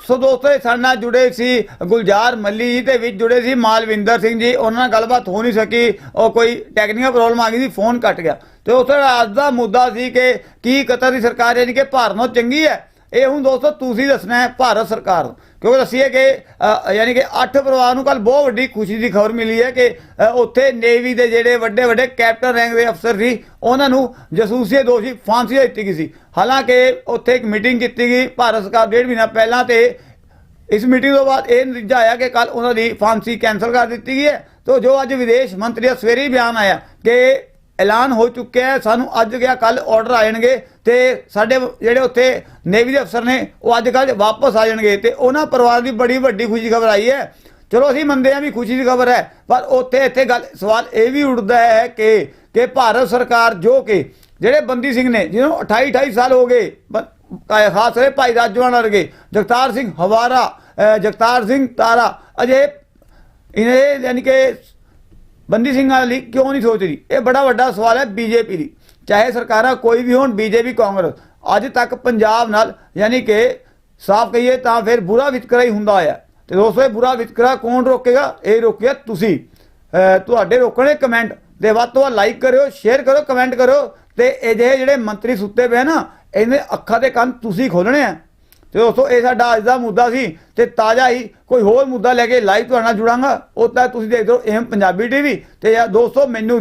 [SPEAKER 1] ਸੋ ਦੋਸਤੋ ਸਾਡੇ ਨਾਲ ਜੁੜੇ ਸੀ ਗੁਲਜ਼ਾਰ ਮੱਲੀ ਜੀ ਤੇ ਵਿੱਚ ਜੁੜੇ ਸੀ ਮਾਲਵਿੰਦਰ ਸਿੰਘ ਜੀ। ਉਹਨਾਂ ਨਾਲ ਗੱਲਬਾਤ ਹੋ ਨਹੀਂ ਸਕੀ ਉਹ ਕੋਈ ਟੈਕਨੀਕਲ ਪ੍ਰੋਬਲਮ ਆ ਗਈ ਸੀ ਫੋਨ ਕੱਟ ਗਿਆ। ਤੇ ਉੱਥੇ ਅੱਜ ਦਾ ਮੁੱਦਾ ਸੀ ਕਿ ਕੀ ਕਤਰ ਦੀ ਸਰਕਾਰ ਯਾਨੀ ਕਿ ਭਾਰਤ ਨਾਲੋਂ ਚੰਗੀ ਹੈ। ਇਹ ਹੁਣ ਦੋਸਤੋ ਤੁਸੀਂ ਦੱਸਣਾ ਹੈ ਭਾਰਤ ਸਰਕਾਰ ਨੂੰ। ਕਿਉਂਕਿ ਦੱਸੀਏ ਕਿ ਯਾਨੀ ਕਿ ਅੱਠ ਪਰਿਵਾਰ ਨੂੰ ਕੱਲ ਬਹੁਤ ਵੱਡੀ ਖੁਸ਼ੀ ਦੀ ਖਬਰ ਮਿਲੀ ਹੈ ਕਿ ਉੱਥੇ ਨੇਵੀ ਦੇ ਜਿਹੜੇ ਵੱਡੇ ਵੱਡੇ ਕੈਪਟਨ ਰੈਂਕ ਦੇ ਅਫਸਰ ਸੀ, ਉਹਨਾਂ ਨੂੰ ਜਸੂਸੀਏ ਦੋਸ਼ੀ ਫਾਂਸੀ ਦਿੱਤੀ ਗਈ ਸੀ। ਹਾਲਾਂਕਿ ਉੱਥੇ ਇੱਕ ਮੀਟਿੰਗ ਕੀਤੀ ਗਈ ਭਾਰਤ ਸਰਕਾਰ ਡੇਢ ਮਹੀਨਾ ਪਹਿਲਾਂ ਤੇ ਇਸ ਮੀਟਿੰਗ ਤੋਂ ਬਾਅਦ ਇਹ ਨਤੀਜਾ ਆਇਆ ਕਿ ਕੱਲ ਉਹਨਾਂ ਦੀ ਫਾਂਸੀ ਕੈਂਸਲ ਕਰ ਦਿੱਤੀ ਗਈ ਹੈ। ਤੋਂ ਜੋ ਅੱਜ ਵਿਦੇਸ਼ ਮੰਤਰੀ ਦਾ ਸਵੇਰੇ ਹੀ ਬਿਆਨ ਆਇਆ ਕਿ ਐਲਾਨ ਹੋ ਚੁੱਕਿਆ ਹੈ। ਸਾਨੂੰ ਅੱਜ ਗਿਆ ਕੱਲ ਆਰਡਰ ਆ ਜਾਣਗੇ ਤੇ ਸਾਡੇ ਜਿਹੜੇ ਉੱਥੇ ਨੇਵੀ ਦੇ ਅਫਸਰ ਨੇ, ਉਹ ਅੱਜ ਕੱਲ ਵਾਪਸ ਆ ਜਾਣਗੇ ਤੇ ਉਹਨਾਂ ਪਰਿਵਾਰ ਦੀ ਬੜੀ ਵੱਡੀ ਖੁਸ਼ੀ ਖਬਰ ਆਈ ਹੈ। ਚਲੋ, ਅਸੀਂ ਮੰਨਦੇ ਹਾਂ ਵੀ ਖੁਸ਼ੀ ਦੀ ਖਬਰ ਹੈ, ਪਰ ਉੱਥੇ ਇੱਥੇ ਗੱਲ, ਸਵਾਲ ਇਹ ਵੀ ਉੱਠਦਾ ਹੈ ਕਿ ਕਿ ਭਾਰਤ ਸਰਕਾਰ ਜੋ ਕਿ ਜਿਹੜੇ ਬੰਦੀ ਸਿੰਘ ਨੇ, ਜਿਹਨੂੰ 28 28 ਸਾਲ ਹੋ ਗਏ, ਬ- ਖਾਸ ਕਰਕੇ ਭਾਈ ਰਾਜਵਾਨ ਵਰਗੇ, ਜਗਤਾਰ ਸਿੰਘ ਹਵਾਰਾ ਜਗਤਾਰ ਸਿੰਘ ਤਾਰਾ, ਅਜੇ ਇਹਨੇ ਯਾਨੀ ਕਿ ਬੰਦੀ ਸਿੰਘਾਂ ਲਈ ਕਿਉਂ ਨਹੀਂ ਸੋਚਦੀ? ਇਹ ਬੜਾ ਵੱਡਾ ਸਵਾਲ ਹੈ ਬੀਜੇਪੀ ਦੀ ਚਾਹੇ ਸਰਕਾਰਾਂ ਕੋਈ ਵੀ ਹੋਣ, ਬੀਜੇਪੀ, ਕਾਂਗਰਸ। ਅੱਜ ਤੱਕ ਪੰਜਾਬ ਨਾਲ ਯਾਨੀ ਕਿ ਸਾਫ਼ ਕਹੀਏ ਤਾਂ ਫਿਰ ਬੁਰਾ ਵਿਤਕਰਾ ਹੀ ਹੁੰਦਾ ਆਇਆ ਤੇ ਦੋਸਤੋ, ਇਹ ਬੁਰਾ ਵਿਤਕਰਾ ਕੌਣ ਰੋਕੇਗਾ? ਇਹ ਰੋਕਿਆ ਤੁਸੀਂ। ਤੁਹਾਡੇ ਰੋਕਣੇ ਕਮੈਂਟ ਦੇ ਵੱਧ ਤੋਂ ਵੱਧ ਲਾਈਕ ਕਰਿਓ, ਸ਼ੇਅਰ ਕਰੋ ਕਮੈਂਟ ਕਰੋ ਤੇ ਇਹ ਜਿਹੜੇ ਮੰਤਰੀ ਸੁੱਤੇ ਪਏ ਨਾ, ਇਹਨੇ ਅੱਖਾਂ ਦੇ ਕੰਨ ਤੁਸੀਂ ਖੋਲਣੇ ਆ। ਤੇ ਦੋਸਤੋ, ਇਹ ਸਾਡਾ ਅੱਜ ਦਾ ਮੁੱਦਾ ਸੀ ਤੇ ਤਾਜ਼ਾ ਹੀ ਕੋਈ ਹੋਰ ਮੁੱਦਾ ਲੈ ਕੇ ਲਾਈਵ ਤੁਹਾਡੇ ਨਾਲ ਜੁੜਾਂਗਾ। ਉਹ ਤਾਂ ਤੁਸੀਂ ਦੇਖਦੇ ਹੋ ਏਮ ਪੰਜਾਬੀ ਟੀਵੀ ਤੇ ਯਾਰ ਦੋਸਤੋ, ਮੈਨੂੰ ਦਿਓ